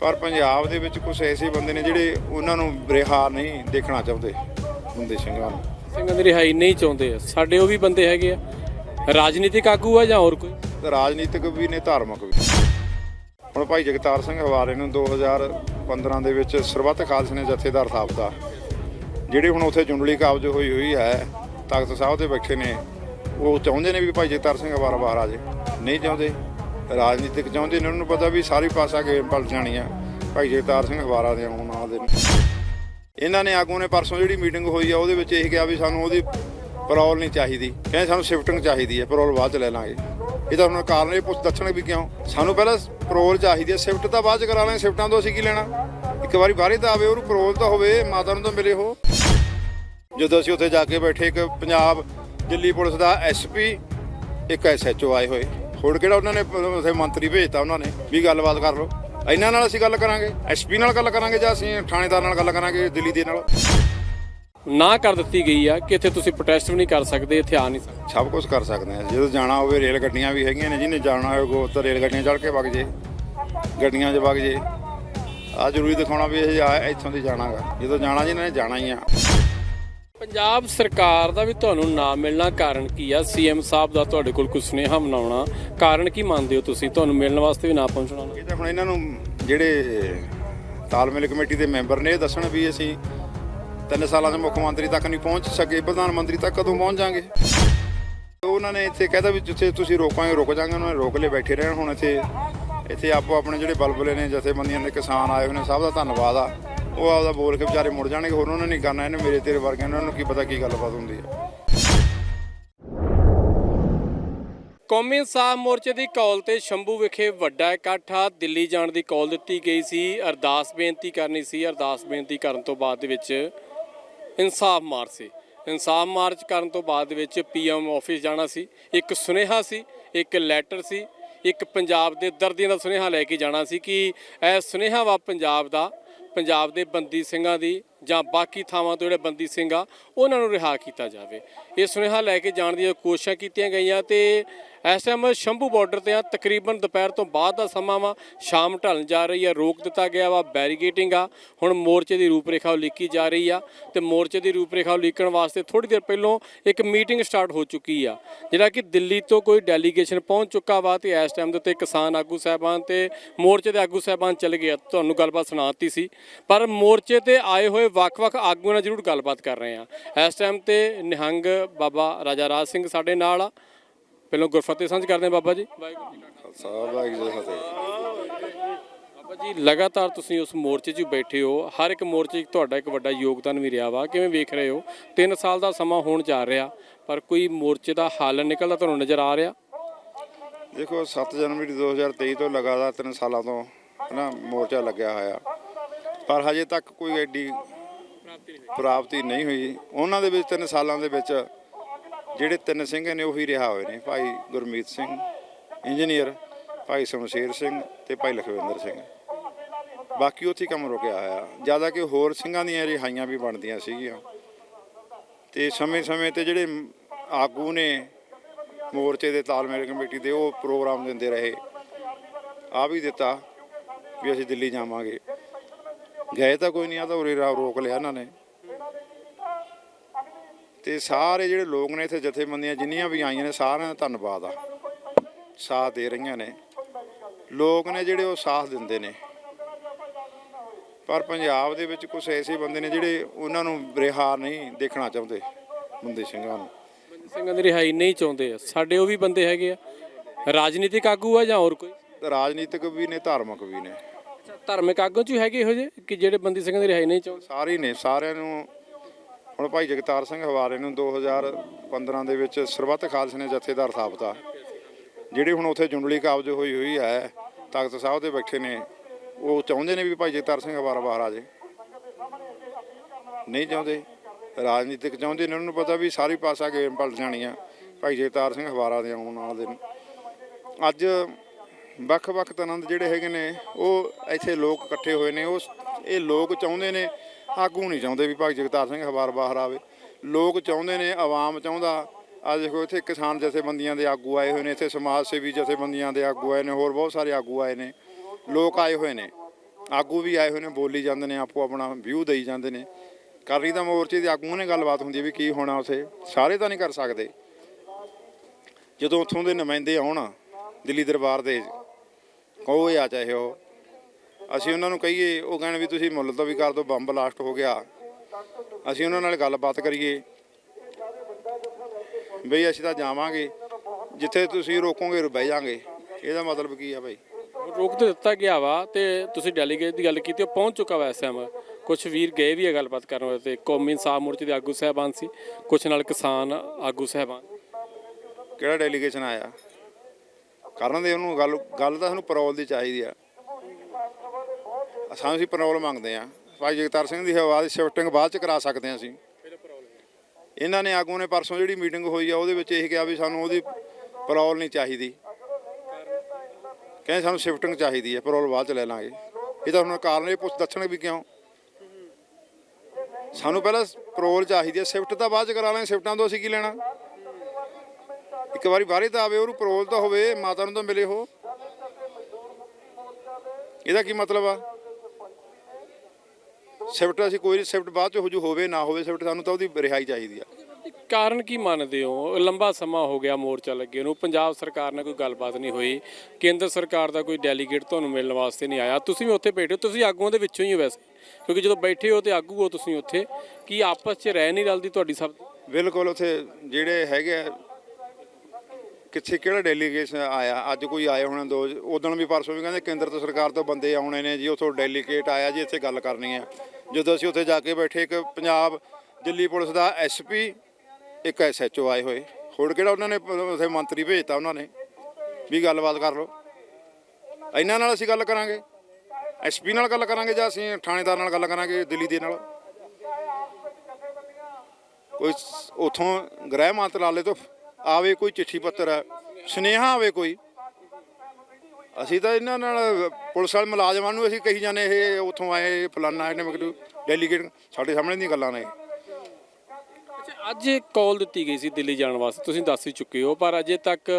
ਪਰ ਪੰਜਾਬ ਦੇ ਵਿੱਚ ਕੁਝ ਐਸੇ ਬੰਦੇ ਨੇ ਜਿਹੜੇ ਉਹਨਾਂ ਨੂੰ ਰਿਹਾ ਨਹੀਂ ਦੇਖਣਾ ਚਾਹੁੰਦੇ ਬੰਦੇ ਸਿੰਘਾਂ ਨੂੰ। ਸਿੰਘਾਂ ਦੀ ਰਿਹਾਈ ਨਹੀਂ ਚਾਹੁੰਦੇ ਸਾਡੇ ਉਹ ਵੀ ਬੰਦੇ ਹੈਗੇ ਆ। ਰਾਜਨੀਤਿਕ ਆਗੂ ਆ ਜਾਂ ਹੋਰ ਕੋਈ? ਰਾਜਨੀਤਿਕ ਵੀ ਨੇ ਧਾਰਮਿਕ ਵੀ ਹੁਣ ਭਾਈ ਜਗਤਾਰ ਸਿੰਘ ਹਵਾਰੇ ਨੂੰ 2015 ਦੇ ਵਿੱਚ ਸਰਬੱਤ ਖਾਲਸੇ ਨੇ ਜਥੇਦਾਰ ਥਾਪਤਾ। ਜਿਹੜੇ ਹੁਣ ਉੱਥੇ ਜੁੰਡਲੀ ਕਾਬਜ ਹੋਈ ਹੋਈ ਹੈ ਤਖਤ ਸਾਹਿਬ ਤੇ ਬੈਠੇ ਨੇ ਉਹ ਚਾਹੁੰਦੇ ਨੇ ਵੀ ਭਾਈ ਜਗਤਾਰ ਸਿੰਘ ਹਵਾਰਾ ਬਾਹਰ ਆ ਜੇ। ਨਹੀਂ ਚਾਹੁੰਦੇ। ਰਾਜਨੀਤਿਕ ਚਾਹੁੰਦੇ ਨੇ, ਉਹਨਾਂ ਨੂੰ ਪਤਾ ਵੀ ਸਾਰੀ ਪਾਸਾ ਗੇਮ ਪਲਟ ਜਾਣੀ ਆ। ਭਾਈ ਜਗਤਾਰ ਸਿੰਘ ਹਵਾਰਾ ਦੇ ਆਉਣ ਨਾਲ ਦੇ ਇਹਨਾਂ ਨੇ ਆਗੂ ਨੇ ਪਰਸੋਂ ਜਿਹੜੀ ਮੀਟਿੰਗ ਹੋਈ ਆ, ਉਹਦੇ ਵਿੱਚ ਇਹ ਕਿਹਾ ਵੀ ਸਾਨੂੰ ਉਹਦੀ ਪਰੋਲ ਨਹੀਂ ਚਾਹੀਦੀ। ਕਹਿੰਦੇ ਸਾਨੂੰ ਸ਼ਿਫਟਿੰਗ ਚਾਹੀਦੀ ਹੈ ਪਰੋਲ ਬਾਅਦ ਚ ਲੈ ਲਾਂਗੇ। ਇਹ ਤਾਂ ਹੁਣ ਕਾਰਨ ਇਹ ਪੁੱਛ ਦੱਸਣ ਵੀ ਕਿਉਂ? ਸਾਨੂੰ ਪਹਿਲਾਂ ਪਰੋਲ ਚਾਹੀਦੀ ਹੈ ਸ਼ਿਫਟ ਤਾਂ ਬਾਅਦ ਚ ਕਰਾ ਲਾਂਗੇ ਸ਼ਿਫਟਾਂ ਤੋਂ ਅਸੀਂ ਕੀ ਲੈਣਾ? ਇੱਕ ਵਾਰੀ ਬਾਹਰੇ ਤਾਂ ਆਵੇ, ਉਹਨੂੰ ਪਰੋਲ ਤਾਂ ਹੋਵੇ, ਮਾਤਾ ਨੂੰ ਤਾਂ ਮਿਲੇ ਉਹ। ਜਦੋਂ ਅਸੀਂ ਉੱਥੇ ਜਾ ਕੇ ਬੈਠੇ, ਇੱਕ ਪੰਜਾਬ ਦਿੱਲੀ ਪੁਲਿਸ ਦਾ ਐਸਪੀ ਇੱਕ ਐਸਐਚਓ ਆਏ ਹੋਏ। ਹੋਰ ਕਿਹੜਾ ਉਹਨਾਂ ਨੇ ਉੱਥੇ ਮੰਤਰੀ ਭੇਜਤਾ ਉਹਨਾਂ ਨੇ ਵੀ ਗੱਲਬਾਤ ਕਰ ਲਓ। ਇਹਨਾਂ ਨਾਲ ਅਸੀਂ ਗੱਲ ਕਰਾਂਗੇ ਐਸਪੀ ਨਾਲ ਗੱਲ ਕਰਾਂਗੇ ਜਾਂ ਅਸੀਂ ਥਾਣੇਦਾਰ ਨਾਲ ਗੱਲ ਕਰਾਂਗੇ ਦਿੱਲੀ ਦੇ ਨਾਲ? ਨਾ ਕਰ ਦਿੱਤੀ ਗਈ ਆ ਕਿ ਇੱਥੇ ਤੁਸੀਂ ਪ੍ਰੋਟੈਸਟ ਵੀ ਨਹੀਂ ਕਰ ਸਕਦੇ ਇੱਥੇ ਆ ਨਹੀਂ ਸਕਦੇ। ਸਭ ਕੁਝ ਕਰ ਸਕਦੇ ਆ। ਜਦੋਂ ਜਾਣਾ ਹੋਵੇ ਰੇਲ ਗੱਡੀਆਂ ਵੀ ਹੈਗੀਆਂ ਨੇ ਜਿਹਨੇ ਜਾਣਾ ਹੋਵੇ ਉਹ ਤਾਂ ਰੇਲ ਗੱਡੀਆਂ ਚੜ੍ਹ ਕੇ ਵਗ ਜੇ ਗੱਡੀਆਂ 'ਚ ਵਗ ਜੇ। ਆ ਜ਼ਰੂਰੀ ਦਿਖਾਉਣਾ ਵੀ ਇਹ ਆ ਇੱਥੋਂ ਦੀ ਜਾਣਾਗਾ। ਜਦੋਂ ਜਾਣਾ ਜਿਹਨਾਂ ਨੇ ਜਾਣਾ ਹੀ ਆ। ਪੰਜਾਬ ਸਰਕਾਰ ਦਾ ਵੀ ਤੁਹਾਨੂੰ ਨਾ ਮਿਲਣਾ ਕਾਰਨ ਕੀ ਆ? ਸੀਐਮ ਸਾਹਿਬ ਦਾ ਤੁਹਾਡੇ ਕੋਲ ਕੋਈ ਸੁਨੇਹਾ ਮਨਾਉਣਾ ਕਾਰਨ ਕੀ ਮੰਨਦੇ ਹੋ ਤੁਸੀਂ? ਤੁਹਾਨੂੰ ਮਿਲਣ ਵਾਸਤੇ ਵੀ ਨਾ ਪਹੁੰਚਣਾ। ਇਹ ਤਾਂ ਹੁਣ ਇਹਨਾਂ ਨੂੰ ਜਿਹੜੇ ਤਾਲਮੇਲ ਕਮੇਟੀ ਦੇ ਮੈਂਬਰ ਨੇ ਇਹ ਦੱਸਣ ਵੀ ਅਸੀਂ ਤਿੰਨ ਸਾਲਾਂ ਦੇ ਮੁੱਖ ਮੰਤਰੀ ਤੱਕ ਨਹੀਂ ਪਹੁੰਚ ਸਕੇ, ਪ੍ਰਧਾਨ ਮੰਤਰੀ ਤੱਕ ਕਦੋਂ ਪਹੁੰਚ ਜਾਾਂਗੇ? ਉਹਨਾਂ ਨੇ ਇੱਥੇ ਕਹਿਤਾ ਵੀ ਜਿੱਥੇ ਤੁਸੀਂ ਰੋਕਾਂਗੇ, ਰੁਕ ਜਾਾਂਗੇ, ਉਹਨਾਂ ਨੇ ਰੋਕ ਲਏ, ਬੈਠੇ ਰਹਿਣ ਹੁਣ ਇੱਥੇ। ਇੱਥੇ ਆਪੋ ਆਪਣੇ ਜਿਹੜੇ ਬਲਬਲੇ ਨੇ, ਜਥੇਬੰਦੀਆਂ ਦੇ ਕਿਸਾਨ ਆਏ ਹੋਏ ਨੇ, ਸਭ ਦਾ ਧੰਨਵਾਦ ਆ। ਉਹ ਆਪਦਾ ਬੋਲ ਕੇ ਵਿਚਾਰੇ ਮੁੜ ਜਾਣਗੇ, ਹੋਰ ਉਹਨਾਂ ਨੇ ਕਰਨਾ, ਇਹਨੇ ਮੇਰੇ ਤੇਰੇ ਵਰਗਿਆਂ ਉਹਨਾਂ ਨੂੰ ਕੀ ਪਤਾ ਕੀ ਗੱਲਬਾਤ ਹੁੰਦੀ ਹੈ। ਕੌਮੀ ਇਨਸਾਫ ਮੋਰਚੇ ਦੀ ਕਾਲ ਤੇ ਸ਼ੰਭੂ ਵਿਖੇ ਵੱਡਾ ਇਕੱਠ ਆ ਦਿੱਲੀ ਜਾਣ ਦੀ ਕਾਲ ਦਿੱਤੀ ਗਈ ਸੀ। ਅਰਦਾਸ ਬੇਨਤੀ ਕਰਨੀ ਸੀ, ਅਰਦਾਸ ਬੇਨਤੀ ਕਰਨ ਤੋਂ ਬਾਅਦ ਦੇ ਵਿੱਚ ਇਨਸਾਫ ਮਾਰਚ ਸੀ। ਇਨਸਾਫ ਮਾਰਚ ਕਰਨ ਤੋਂ ਬਾਅਦ ਦੇ ਵਿੱਚ ਪੀਐਮ ਆਫਿਸ ਜਾਣਾ ਸੀ। ਇੱਕ ਸੁਨੇਹਾ ਸੀ, ਇੱਕ ਲੈਟਰ ਸੀ, ਇੱਕ ਪੰਜਾਬ ਦੇ ਦਰਦੀਆਂ ਦਾ ਸੁਨੇਹਾ ਲੈ ਕੇ ਜਾਣਾ ਸੀ ਕਿ ਇਹ ਸੁਨੇਹਾ ਵਾ ਪੰਜਾਬ ਦਾ ਪੰਜਾਬ ਦੇ ਬੰਦੀ ਸਿੰਘਾਂ ਦੀ ਜਾਂ ਬਾਕੀ ਥਾਵਾਂ ਤੋਂ ਜਿਹੜੇ ਬੰਦੀ ਸਿੰਘ ਆ, ਉਹਨਾਂ ਨੂੰ ਰਿਹਾ ਕੀਤਾ ਜਾਵੇ। ਇਹ ਸੁਨੇਹਾ ਲੈ ਕੇ ਜਾਣ ਦੀਆਂ ਕੋਸ਼ਿਸ਼ਾਂ ਕੀਤੀਆਂ ਗਈਆਂ ਤੇ ਇਸ ਟਾਈਮ ਸ਼ੰਭੂ ਬਾਰਡਰ ਤੇ ਆ, ਤਕਰੀਬਨ ਦੁਪਹਿਰ ਤੋਂ ਬਾਅਦ ਦਾ ਸਮਾਂ ਵਾ, ਸ਼ਾਮ ਢਲਣ ਜਾ ਰਹੀ ਆ, ਰੋਕ ਦਿੱਤਾ ਗਿਆ ਵਾ ਬੈਰੀਗੇਟਿੰਗ ਆ। ਹੁਣ ਮੋਰਚੇ ਦੀ ਰੂਪਰੇਖਾ ਉਲੀਕੀ ਜਾ ਰਹੀ ਆ ਤੇ ਮੋਰਚੇ ਦੀ ਰੂਪਰੇਖਾ ਉਲੀਕਣ ਵਾਸਤੇ ਥੋੜੀ ਦੇਰ ਪਹਿਲਾਂ ਇੱਕ ਮੀਟਿੰਗ ਸਟਾਰਟ ਹੋ ਚੁੱਕੀ ਆ, ਜਿਹੜਾ ਕਿ ਦਿੱਲੀ ਤੋਂ ਕੋਈ ਡੈਲੀਗੇਸ਼ਨ ਪਹੁੰਚ ਚੁੱਕਾ ਵਾ ਤੇ ਇਸ ਟਾਈਮ ਦੇ ਉੱਤੇ ਕਿਸਾਨ ਆਗੂ ਸਾਹਿਬਾਨ ਤੇ ਮੋਰਚੇ ਦੇ ਆਗੂ ਸਾਹਿਬਾਨ ਚਲੇ ਗਏ ਆ। ਤੁਹਾਨੂੰ ਗੱਲਬਾਤ ਸੁਣਾਤੀ ਸੀ। ਪਰ ਮੋਰਚੇ ਤੇ ਆਏ ਹੋਏ ਵੱਖ-ਵੱਖ ਆਗੂਆਂ ਨਾਲ ਜ਼ਰੂਰ ਗੱਲਬਾਤ ਕਰ ਰਹੇ ਆ ਇਸ ਟਾਈਮ ਤੇ ਨਿਹੰਗ ਬਾਬਾ ਰਾਜਾ ਰਾਜ ਸਿੰਘ ਸਾਡੇ ਨਾਲ ਆ। ਪਹਿਲਾਂ ਗੁਰਫਤਿਹ ਸਾਂਝ ਕਰਦੇ ਹਾਂ ਬਾਬਾ ਜੀ। ਵਾਹਿਗੁਰੂ ਜੀ ਕਾ ਖਾਲਸਾ। ਵਾਹਿਗੁਰੂ ਜੀ ਕੀ ਫਤਿਹ ਬਾਬਾ ਜੀ ਲਗਾਤਾਰ ਤੁਸੀਂ ਉਸ ਮੋਰਚੇ 'ਚ ਬੈਠੇ ਹੋ। ਹਰ ਇੱਕ ਮੋਰਚੇ 'ਚ ਤੁਹਾਡਾ ਇੱਕ ਵੱਡਾ ਯੋਗਦਾਨ ਵੀ ਰਿਹਾ ਵਾ। ਕਿਵੇਂ ਵੇਖ ਰਹੇ ਹੋ? 3 ਸਾਲ ਦਾ ਸਮਾਂ ਹੋਣ ਜਾ ਰਿਹਾ ਪਰ ਕੋਈ ਮੋਰਚੇ ਦਾ ਹੱਲ ਨਿਕਲਦਾ ਤੁਹਾਨੂੰ ਨਜ਼ਰ ਆ ਰਿਹਾ? ਦੇਖੋ 7 ਜਨਵਰੀ 2023 ਤੋਂ ਲਗਾਤਾਰ 3 ਸਾਲਾਂ ਤੋਂ ਹਨਾ ਮੋਰਚਾ ਲੱਗਿਆ ਹੋਇਆ। ਪਰ ਹਜੇ ਤੱਕ ਕੋਈ ਐਡੀ ਪ੍ਰਾਪਤੀ ਨਹੀਂ ਹੋਈ। ਉਹਨਾਂ ਦੇ ਵਿੱਚ 3 ਸਾਲਾਂ ਦੇ ਵਿੱਚ ਜਿਹੜੇ ਤਿੰਨ ਸਿੰਘ ਨੇ ਉਹੀ ਰਿਹਾ ਹੋਏ ਨੇ। ਭਾਈ ਗੁਰਮੀਤ ਸਿੰਘ, ਇੰਜੀਨੀਅਰ, ਭਾਈ ਸ਼ਮਸ਼ੇਰ ਸਿੰਘ ਤੇ ਭਾਈ ਲਖਵਿੰਦਰ ਸਿੰਘ। ਬਾਕੀ ਉੱਥੇ ਕੰਮ ਰੁਕਿਆ ਹੋਇਆ। ਜ਼ਿਆਦਾ ਕਿ ਹੋਰ ਸਿੰਘਾਂ ਦੀਆਂ ਰਿਹਾਈਆਂ ਵੀ ਬਣਦੀਆਂ ਸੀਗੀਆਂ। ਤੇ ਸਮੇਂ-ਸਮੇਂ ਤੇ ਜਿਹੜੇ ਆਗੂ ਨੇ ਮੋਰਚੇ ਦੇ ਤਾਲਮੇਲ ਕਮੇਟੀ ਦੇ, ਉਹ ਪ੍ਰੋਗਰਾਮ ਦਿੰਦੇ ਰਹੇ। ਆ ਵੀ ਦਿੱਤਾ ਵੀ ਅਸੀਂ ਦਿੱਲੀ ਜਾਵਾਂਗੇ। ਗਏ ਤਾਂ ਕੋਈ ਨਹੀਂ ਆ ਤਾਂ ਉਰੇ ਰਾ- ਰੋਕ ਲਿਆ ਇਹਨਾਂ ਨੇ। ਤੇ ਸਾਰੇ ਜਿਹੜੇ ਲੋਕ ਨੇ ਇੱਥੇ ਜਥੇਬੰਦੀਆਂ ਜਿੰਨੀਆਂ ਵੀ ਆਈਆਂ ਨੇ ਸਾਰਿਆਂ ਦਾ ਧੰਨਵਾਦ ਆ। ਸਾਥ ਦੇ ਰਹੀਆਂ ਨੇ। ਲੋਕ ਨੇ ਜਿਹੜੇ ਉਹ ਸਾਥ ਦਿੰਦੇ ਨੇ। ਪਰ ਪੰਜਾਬ ਦੇ ਵਿੱਚ ਕੁਝ ਐਸੇ ਬੰਦੇ ਨੇ ਜਿਹੜੇ ਉਹਨਾਂ ਨੂੰ ਰਿਹਾ ਨਹੀਂ ਦੇਖਣਾ ਚਾਹੁੰਦੇ ਬੰਦੇ ਸਿੰਘਾਂ ਨੂੰ। ਬੰਦੀ ਸਿੰਘਾਂ ਦੀ ਰਿਹਾਈ ਨਹੀਂ ਚਾਹੁੰਦੇ ਸਾਡੇ ਉਹ ਵੀ ਬੰਦੇ ਹੈਗੇ ਆ। ਰਾਜਨੀਤਿਕ ਆਗੂ ਆ ਜਾਂ ਹੋਰ ਕੋਈ? ਰਾਜਨੀਤਿਕ ਵੀ ਨੇ ਧਾਰਮਿਕ ਵੀ ਨੇ। ਧਾਰਮਿਕ ਆਗੂ 'ਚ ਵੀ ਹੈਗੇ ਇਹੋ ਜਿਹੇ, ਕਿ ਜਿਹੜੇ ਬੰਦੀ ਸਿੰਘਾਂ ਦੀ ਰਿਹਾਈ ਨਹੀਂ ਚਾਹੁੰਦੇ? ਸਾਰੇ ਹੀ ਨੇ, ਸਾਰਿਆਂ ਨੂੰ, ਹੁਣ ਭਾਈ ਜਗਤਾਰ ਸਿੰਘ ਹਵਾਰੇ ਨੂੰ 2015 ਦੇ ਵਿੱਚ ਸਰਬੱਤ ਖਾਲਸੇ ਨੇ ਜਥੇਦਾਰ ਥਾਪਤਾ। ਜਿਹੜੇ ਹੁਣ ਉੱਥੇ ਜੁੰਡਲੀ ਕਾਬਜ ਹੋਈ ਹੋਈ ਹੈ ਤਖਤ ਸਾਹਿਬ ਦੇ ਬੈਠੇ ਨੇ, ਉਹ ਚਾਹੁੰਦੇ ਨੇ ਵੀ ਭਾਈ ਜਗਤਾਰ ਸਿੰਘ ਹਵਾਰਾ ਬਾਹਰ ਆ ਜੇ। ਨਹੀਂ ਚਾਹੁੰਦੇ, ਰਾਜਨੀਤਿਕ ਚਾਹੁੰਦੇ ਨੇ, ਉਹਨਾਂ ਨੂੰ ਪਤਾ ਵੀ ਸਾਰੀ ਪਾਸਾ ਗੇਮ ਪਲਟ ਜਾਣੀ ਆ, ਭਾਈ ਜਗਤਾਰ ਸਿੰਘ ਹਵਾਰਾ ਦੇ ਆਉਣ ਨਾਲ ਦੇ ਅੱਜ ਵੱਖ-ਵੱਖ ਤਰ੍ਹਾਂ ਦੇ ਜਿਹੜੇ ਹੈਗੇ ਨੇ, ਉਹ ਇੱਥੇ ਲੋਕ ਇਕੱਠੇ ਹੋਏ ਨੇ ਉਹ ਇਹ ਲੋਕ ਚਾਹੁੰਦੇ ਨੇ, ਆਗੂ ਨਹੀਂ ਚਾਹੁੰਦੇ ਵੀ ਭਾਈ ਜਗਤਾਰ ਸਿੰਘ ਹਵਾਰ ਬਾਹਰ ਆਵੇ। ਲੋਕ ਚਾਹੁੰਦੇ ਨੇ, ਆਵਾਮ ਚਾਹੁੰਦਾ ਆ ਦੇਖੋ ਇੱਥੇ ਕਿਸਾਨ ਜਥੇਬੰਦੀਆਂ ਦੇ ਆਗੂ ਆਏ ਹੋਏ ਨੇ, ਇੱਥੇ ਸਮਾਜ ਸੇਵੀ ਜਥੇਬੰਦੀਆਂ ਦੇ ਆਗੂ ਆਏ ਨੇ, ਹੋਰ ਬਹੁਤ ਸਾਰੇ ਆਗੂ ਆਏ ਨੇ। ਲੋਕ ਆਏ ਹੋਏ ਨੇ, ਆਗੂ ਵੀ ਆਏ ਹੋਏ ਨੇ, ਬੋਲੀ ਜਾਂਦੇ ਨੇ, ਆਪੋ ਆਪਣਾ ਵਿਊ ਦੇਈ ਜਾਂਦੇ ਨੇ। ਕਰਨੀ ਤਾਂ ਮੋਰਚੇ ਦੇ ਆਗੂਆਂ ਨੇ ਗੱਲਬਾਤ ਹੁੰਦੀ ਹੈ ਵੀ ਕੀ ਹੋਣਾ ਉਥੇ, ਸਾਰੇ ਤਾਂ ਨਹੀਂ ਕਰ ਸਕਦੇ। ਜਦੋਂ ਉੱਥੋਂ ਦੇ ਨੁਮਾਇੰਦੇ ਆਉਣ, ਦਿੱਲੀ ਦਰਬਾਰ ਦੇ ਕੋਈ ਆ ਚਾਹੇ ਉਹ। ਅਸੀਂ ਉਹਨਾਂ ਨੂੰ ਕਹੀਏ ਉਹ ਕਹਿਣ ਵੀ ਤੁਸੀਂ ਮੁੱਲ ਤੋਂ ਵੀ ਕਰ ਦਿਓ ਬੰਬ ਬਲਾਸਟ ਹੋ ਗਿਆ। ਅਸੀਂ ਉਹਨਾਂ ਨਾਲ ਗੱਲਬਾਤ ਕਰੀਏ। ਬਈ ਅਸੀਂ ਤਾਂ ਜਾਵਾਂਗੇ ਜਿੱਥੇ ਤੁਸੀਂ ਰੋਕੋਗੇ ਬਹਿ ਜਾਾਂਗੇ। ਇਹਦਾ ਮਤਲਬ ਕੀ ਆ ਬਈ? ਰੋਕ ਤੇ ਦਿੱਤਾ ਗਿਆ ਵਾ ਤੇ ਤੁਸੀਂ ਡੈਲੀਗੇਟ ਦੀ ਗੱਲ ਕੀਤੀ ਉਹ ਪਹੁੰਚ ਚੁੱਕਾ ਵਾ ਐਸਐਮ ਕੁਝ ਵੀਰ ਗਏ ਵੀ ਆ ਗੱਲਬਾਤ ਕਰਨ ਵਾਸਤੇ ਕੌਮੀ ਇਨਸਾਫ ਮੋਰਚੇ ਦੇ ਆਗੂ ਸਹਿਬਾਨ ਸੀ ਕੁਝ ਨਾਲ ਕਿਸਾਨ ਆਗੂ ਸਹਿਬਾਨ। ਕਿਹੜਾ ਡੈਲੀਗੇਸ਼ਨ ਆਇਆ? ਕਰਨ ਦੇ ਉਹਨੂੰ ਗੱਲ ਗੱਲ ਤਾਂ ਸਾਨੂੰ ਪਰੋਲ ਦੀ ਚਾਹੀਦੀ ਆ। ਸਾਨੂੰ ਅਸੀਂ ਪਰੋਲ ਮੰਗਦੇ ਆ। ਭਾਈ ਜਗਤਾਰ ਸਿੰਘ ਦੀ ਆਵਾਜ਼ ਸ਼ਿਫਟਿੰਗ ਬਾਅਦ ਚ ਕਰਾ ਸਕਦੇ ਆ ਅਸੀਂ। ਇਹਨਾਂ ਨੇ ਆਗੂ ਨੇ ਪਰਸੋਂ ਜਿਹੜੀ ਮੀਟਿੰਗ ਹੋਈ ਆ, ਉਹਦੇ ਵਿੱਚ ਇਹ ਕਿਹਾ ਵੀ ਸਾਨੂੰ ਉਹਦੀ ਪਰੋਲ ਨਹੀਂ ਚਾਹੀਦੀ। ਕਹਿੰਦੇ ਸਾਨੂੰ ਸ਼ਿਫਟਿੰਗ ਚਾਹੀਦੀ ਹੈ ਪਰੋਲ ਬਾਅਦ ਚ ਲੈ ਲਾਂਗੇ। ਇਹ ਤਾਂ ਹੁਣ ਕਾਰਨ ਇਹ ਪੁੱਛ ਦੱਸਣ ਵੀ ਕਿਉਂ? ਸਾਨੂੰ ਪਹਿਲਾਂ ਪਰੋਲ ਚਾਹੀਦੀ ਹੈ ਸ਼ਿਫਟ ਤਾਂ ਬਾਅਦ ਚ ਕਰਾ ਲਾਂਗੇ ਸ਼ਿਫਟਾਂ ਤੋਂ ਅਸੀਂ ਕੀ ਲੈਣਾ? ਇੱਕ ਵਾਰੀ ਬਾਹਰੇ ਤਾਂ ਆਵੇ ਉਹਨੂੰ ਪਰੋਲ ਤਾਂ ਹੋਵੇ ਮਾਤਾ ਨੂੰ ਤਾਂ ਮਿਲੇ ਹੋ ਇਹਦਾ ਕੀ ਮਤਲਬ ਆ? ਸ਼ਿਫਟ ਅਸੀਂ ਕੋਈ ਸ਼ਿਫਟ ਬਾਅਦ ਚ ਹੋ ਜੂ ਹੋਵੇ ਨਾ ਹੋਵੇ ਸ਼ਿਫਟ ਸਾਨੂੰ ਤਾਂ ਉਹਦੀ ਰਿਹਾਈ ਚਾਹੀਦੀ ਆ। ਕਾਰਨ ਕੀ ਮੰਨਦੇ ਹੋ? ਲੰਬਾ ਸਮਾਂ ਹੋ ਗਿਆ ਮੋਰਚਾ ਲੱਗੇ ਨੂੰ। ਪੰਜਾਬ ਸਰਕਾਰ ਨਾਲ ਕੋਈ ਗੱਲਬਾਤ ਨਹੀਂ ਹੋਈ। ਕੇਂਦਰ ਸਰਕਾਰ ਦਾ ਕੋਈ ਡੈਲੀਗੇਟ ਤੁਹਾਨੂੰ ਮਿਲਣ ਵਾਸਤੇ ਨਹੀਂ ਆਇਆ। ਤੁਸੀਂ ਵੀ ਉੱਥੇ ਬੈਠੇ ਹੋ ਤੁਸੀਂ ਆਗੂਆਂ ਦੇ ਵਿੱਚੋਂ ਹੀ ਹੋ ਵੈਸੇ। ਕਿਉਂਕਿ ਜਦੋਂ ਬੈਠੇ ਹੋ ਤੇ ਆਗੂ ਹੋ ਤੁਸੀਂ ਉੱਥੇ। ਕੀ ਆਪਸ 'ਚ ਰਹਿ ਨਹੀਂ ਰਲਦੀ ਤੁਹਾਡੀ ਸਭ? ਬਿਲਕੁਲ ਉਥੇ ਜਿਹੜੇ ਹੈਗੇ ਆ, ਕਿੱਥੇ ਕਿਹੜਾ ਡੈਲੀਗੇਸ਼ਨ ਆਇਆ? ਅੱਜ ਕੋਈ ਆਏ ਹੋਣੇ ਦੋ ਉਦੋਂ ਵੀ ਪਰਸੋਂ ਵੀ ਕਹਿੰਦੇ ਕੇਂਦਰ ਤੋਂ ਸਰਕਾਰ ਤੋਂ ਬੰਦੇ ਆਉਣੇ ਨੇ ਜੀ, ਉਥੋਂ ਡੈਲੀਗੇਟ ਆਇਆ ਜੀ, ਇੱਥੇ ਗੱਲ ਕਰਨੀ ਹੈ ਜਦੋਂ ਅਸੀਂ ਉੱਥੇ ਜਾ ਕੇ ਬੈਠੇ, ਇੱਕ ਪੰਜਾਬ ਦਿੱਲੀ ਪੁਲਿਸ ਦਾ ਐਸਪੀ ਇੱਕ ਐਸਐਚਓ ਆਏ ਹੋਏ। ਹੋਰ ਕਿਹੜਾ ਉਹਨਾਂ ਨੇ ਉਥੇ ਮੰਤਰੀ ਭੇਜਤਾ ਉਹਨਾਂ ਨੇ? ਵੀ ਗੱਲਬਾਤ ਕਰ ਲਓ। ਇਹਨਾਂ ਨਾਲ ਅਸੀਂ ਗੱਲ ਕਰਾਂਗੇ। ਐਸਪੀ ਨਾਲ ਗੱਲ ਕਰਾਂਗੇ ਜਾਂ ਅਸੀਂ ਥਾਣੇਦਾਰ ਨਾਲ ਗੱਲ ਕਰਾਂਗੇ ਦਿੱਲੀ ਦੇ ਨਾਲ? ਕੋਈ ਸ- ਉੱਥੋਂ ਗ੍ਰਹਿ ਮੰਤਰਾਲੇ ਤੋਂ ਆਵੇ ਕੋਈ ਚਿੱਠੀ ਪੱਤਰ ਹੈ ਸੁਨੇਹਾ ਆਵੇ ਕੋਈ। ਅਸੀਂ ਤਾਂ ਇਹਨਾਂ ਨਾਲ ਪੁਲਿਸ ਵਾਲੇ ਮੁਲਾਜ਼ਮਾਂ ਨੂੰ ਅਸੀਂ ਕਹੀ ਜਾਂਦੇ ਇਹ ਉੱਥੋਂ ਆਏ ਫਲਾਨਾ ਇਹਨੇ ਮਗਰ ਡੈਲੀਗੇਟ ਸਾਡੇ ਸਾਹਮਣੇ ਦੀਆਂ ਗੱਲਾਂ ਨੇ। ਅੱਜ ਕਾਲ ਦਿੱਤੀ ਗਈ ਸੀ ਦਿੱਲੀ ਜਾਣ ਵਾਸਤੇ ਤੁਸੀਂ ਦੱਸ ਹੀ ਚੁੱਕੇ ਹੋ ਪਰ ਅਜੇ ਤੱਕ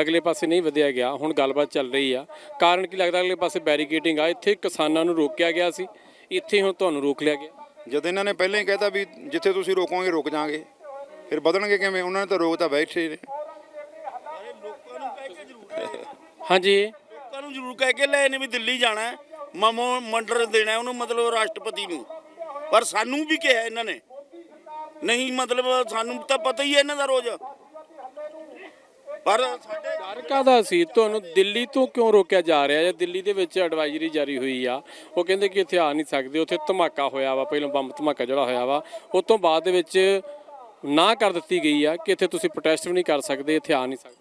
ਅਗਲੇ ਪਾਸੇ ਨਹੀਂ ਵਧਿਆ ਗਿਆ ਹੁਣ ਗੱਲਬਾਤ ਚੱਲ ਰਹੀ ਆ। ਕਾਰਨ ਕੀ ਲੱਗਦਾ ਅਗਲੇ ਪਾਸੇ ਬੈਰੀਕੇਡਿੰਗ ਆ ਇੱਥੇ ਕਿਸਾਨਾਂ ਨੂੰ ਰੋਕਿਆ ਗਿਆ ਸੀ ਇੱਥੇ ਹੁਣ ਤੁਹਾਨੂੰ ਰੋਕ ਲਿਆ ਗਿਆ? ਜਦ ਇਹਨਾਂ ਨੇ ਪਹਿਲਾਂ ਹੀ ਕਹਿਤਾ ਵੀ ਜਿੱਥੇ ਤੁਸੀਂ ਰੋਕੋਗੇ ਰੁਕ ਜਾਾਂਗੇ। ਫਿਰ ਵਧਣਗੇ ਕਿਵੇਂ? ਉਹਨਾਂ ਨੇ ਤਾਂ ਰੋਕ ਤਾਂ ਬੈਠੇ ਨੇ। ਹਾਂਜੀ। ਲੋਕਾਂ ਨੂੰ ਜ਼ਰੂਰ ਕਹਿ ਕੇ ਲੈ ਨੇ ਵੀ ਦਿੱਲੀ ਜਾਣਾ ਹੈ। ਮਮੋ ਮੰਡਰ ਦੇਣਾ ਉਹਨੂੰ ਮਤਲਬ ਰਾਸ਼ਟਰਪਤੀ ਨੂੰ। ਪਰ ਸਾਨੂੰ ਵੀ ਕਿਹਾ ਇਹਨਾਂ ਨੇ। ਨਹੀਂ ਮਤਲਬ ਸਾਨੂੰ ਤਾਂ ਪਤਾ ਹੀ ਹੈ ਇਹਨਾਂ ਦਾ ਰੋਜ਼। ਪਰ ਸਾਡੇ ਡਰ ਕਾਹਦਾ ਸੀ? ਤੁਹਾਨੂੰ ਦਿੱਲੀ ਤੋਂ ਕਿਉਂ ਰੋਕਿਆ ਜਾ ਰਿਹਾ ਹੈ? ਦਿੱਲੀ ਦੇ ਵਿੱਚ ਐਡਵਾਈਜ਼ਰੀ ਜਾਰੀ ਹੋਈ ਆ। ਉਹ ਕਹਿੰਦੇ ਕਿ ਇੱਥੇ ਆ ਨਹੀਂ ਸਕਦੇ। ਉੱਥੇ ਧਮਾਕਾ ਹੋਇਆ ਵਾ। ਪਹਿਲਾਂ ਬੰਬ ਧਮਾਕਾ ਜਿਹੜਾ ਹੋਇਆ ਵਾ। ਉਸ ਤੋਂ ਬਾਅਦ ਦੇ ਵਿੱਚ ਨਾ ਕਰ ਦਿੱਤੀ ਗਈ ਆ ਕਿ ਇੱਥੇ ਤੁਸੀਂ ਪ੍ਰੋਟੈਸਟ ਵੀ ਨਹੀਂ ਕਰ ਸਕਦੇ, ਇੱਥੇ ਆ ਨਹੀਂ ਸਕਦੇ।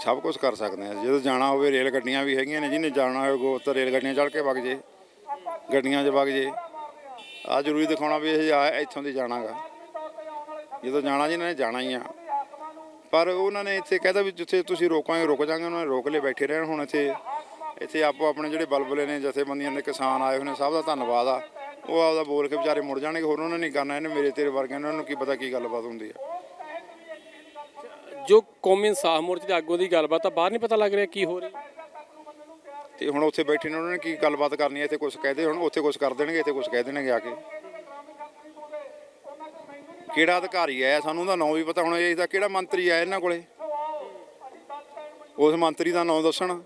ਸਭ ਕੁਝ ਕਰ ਸਕਦੇ ਆ। ਜਦੋਂ ਜਾਣਾ ਹੋਵੇ, ਰੇਲ ਗੱਡੀਆਂ ਵੀ ਹੈਗੀਆਂ ਨੇ ਜਿਹਨੇ ਜਾਣਾ ਹੋਵੇ ਤਾਂ ਰੇਲ ਗੱਡੀਆਂ ਚੜ੍ਹ ਕੇ ਵਗ ਜੇ, ਗੱਡੀਆਂ 'ਚ ਵਗ ਜੇ। ਆ ਜ਼ਰੂਰੀ ਦਿਖਾਉਣਾ ਵੀ ਇਹ ਆ, ਇੱਥੋਂ ਦੀ ਜਾਣਾਗਾ। ਜਦੋਂ ਜਾਣਾ ਜੀ, ਇਹਨਾਂ ਨੇ ਜਾਣਾ ਹੀ ਆ। ਪਰ ਉਹਨਾਂ ਨੇ ਇੱਥੇ ਕਹਿਤਾ ਵੀ ਜਿੱਥੇ ਤੁਸੀਂ ਰੋਕਾਂਗੇ, ਰੁਕ ਜਾਾਂਗੇ, ਉਹਨਾਂ ਨੇ ਰੋਕ ਲੈ ਬੈਠੇ ਰਹਿਣ ਹੁਣ ਇੱਥੇ। ਇੱਥੇ ਆਪੋ ਆਪਣੇ ਜਿਹੜੇ ਬਲਬਲੇ ਨੇ, ਜਥੇਬੰਦੀਆਂ ਦੇ ਕਿਸਾਨ ਆਏ ਹੋਏ ਨੇ, ਸਭ ਦਾ ਧੰਨਵਾਦ ਆ। ਉਹ ਆਪਦਾ ਬੋਲ ਕੇ ਵਿਚਾਰੇ ਮੁੜ ਜਾਣਗੇ ਹੋਰ ਉਹਨਾਂ ਨੇ ਕਰਨਾ ਇਹਨੇ ਮੇਰੇ ਤੇਰੇ ਵਰਗਿਆਂ ਨੇ ਉਹਨਾਂ ਨੂੰ ਕੀ ਪਤਾ ਕੀ ਗੱਲਬਾਤ ਹੁੰਦੀ ਆ। ਜੋ ਕੌਮੀ ਇਨਸਾਫ ਮੋਰਚੇ ਦੇ ਆਗੂ ਦੀ ਗੱਲਬਾਤ ਆ ਬਾਹਰ ਨਹੀਂ ਪਤਾ ਲੱਗ ਰਿਹਾ ਕੀ ਹੋ ਰਿਹਾ। ਤੇ ਹੁਣ ਉੱਥੇ ਬੈਠੇ ਨੇ ਉਹਨਾਂ ਨੇ ਕੀ ਗੱਲਬਾਤ ਕਰਨੀ ਹੈ ਇੱਥੇ ਕੁਝ ਕਹਦੇ ਹੁਣ ਉੱਥੇ ਕੁਝ ਕਰ ਦੇਣਗੇ ਇੱਥੇ ਕੁਝ ਕਹਿ ਦੇਣਗੇ ਆ ਕੇ। ਕਿਹੜਾ ਅਧਿਕਾਰੀ ਆਇਆ ਸਾਨੂੰ ਉਹਦਾ ਨਾਂ ਵੀ ਪਤਾ ਹੋਣਾ ਚਾਹੀਦਾ ਕਿਹੜਾ ਮੰਤਰੀ ਆਇਆ ਇਹਨਾਂ ਕੋਲੇ? ਉਸ ਮੰਤਰੀ ਦਾ ਨਾਂ ਦੱਸਣ।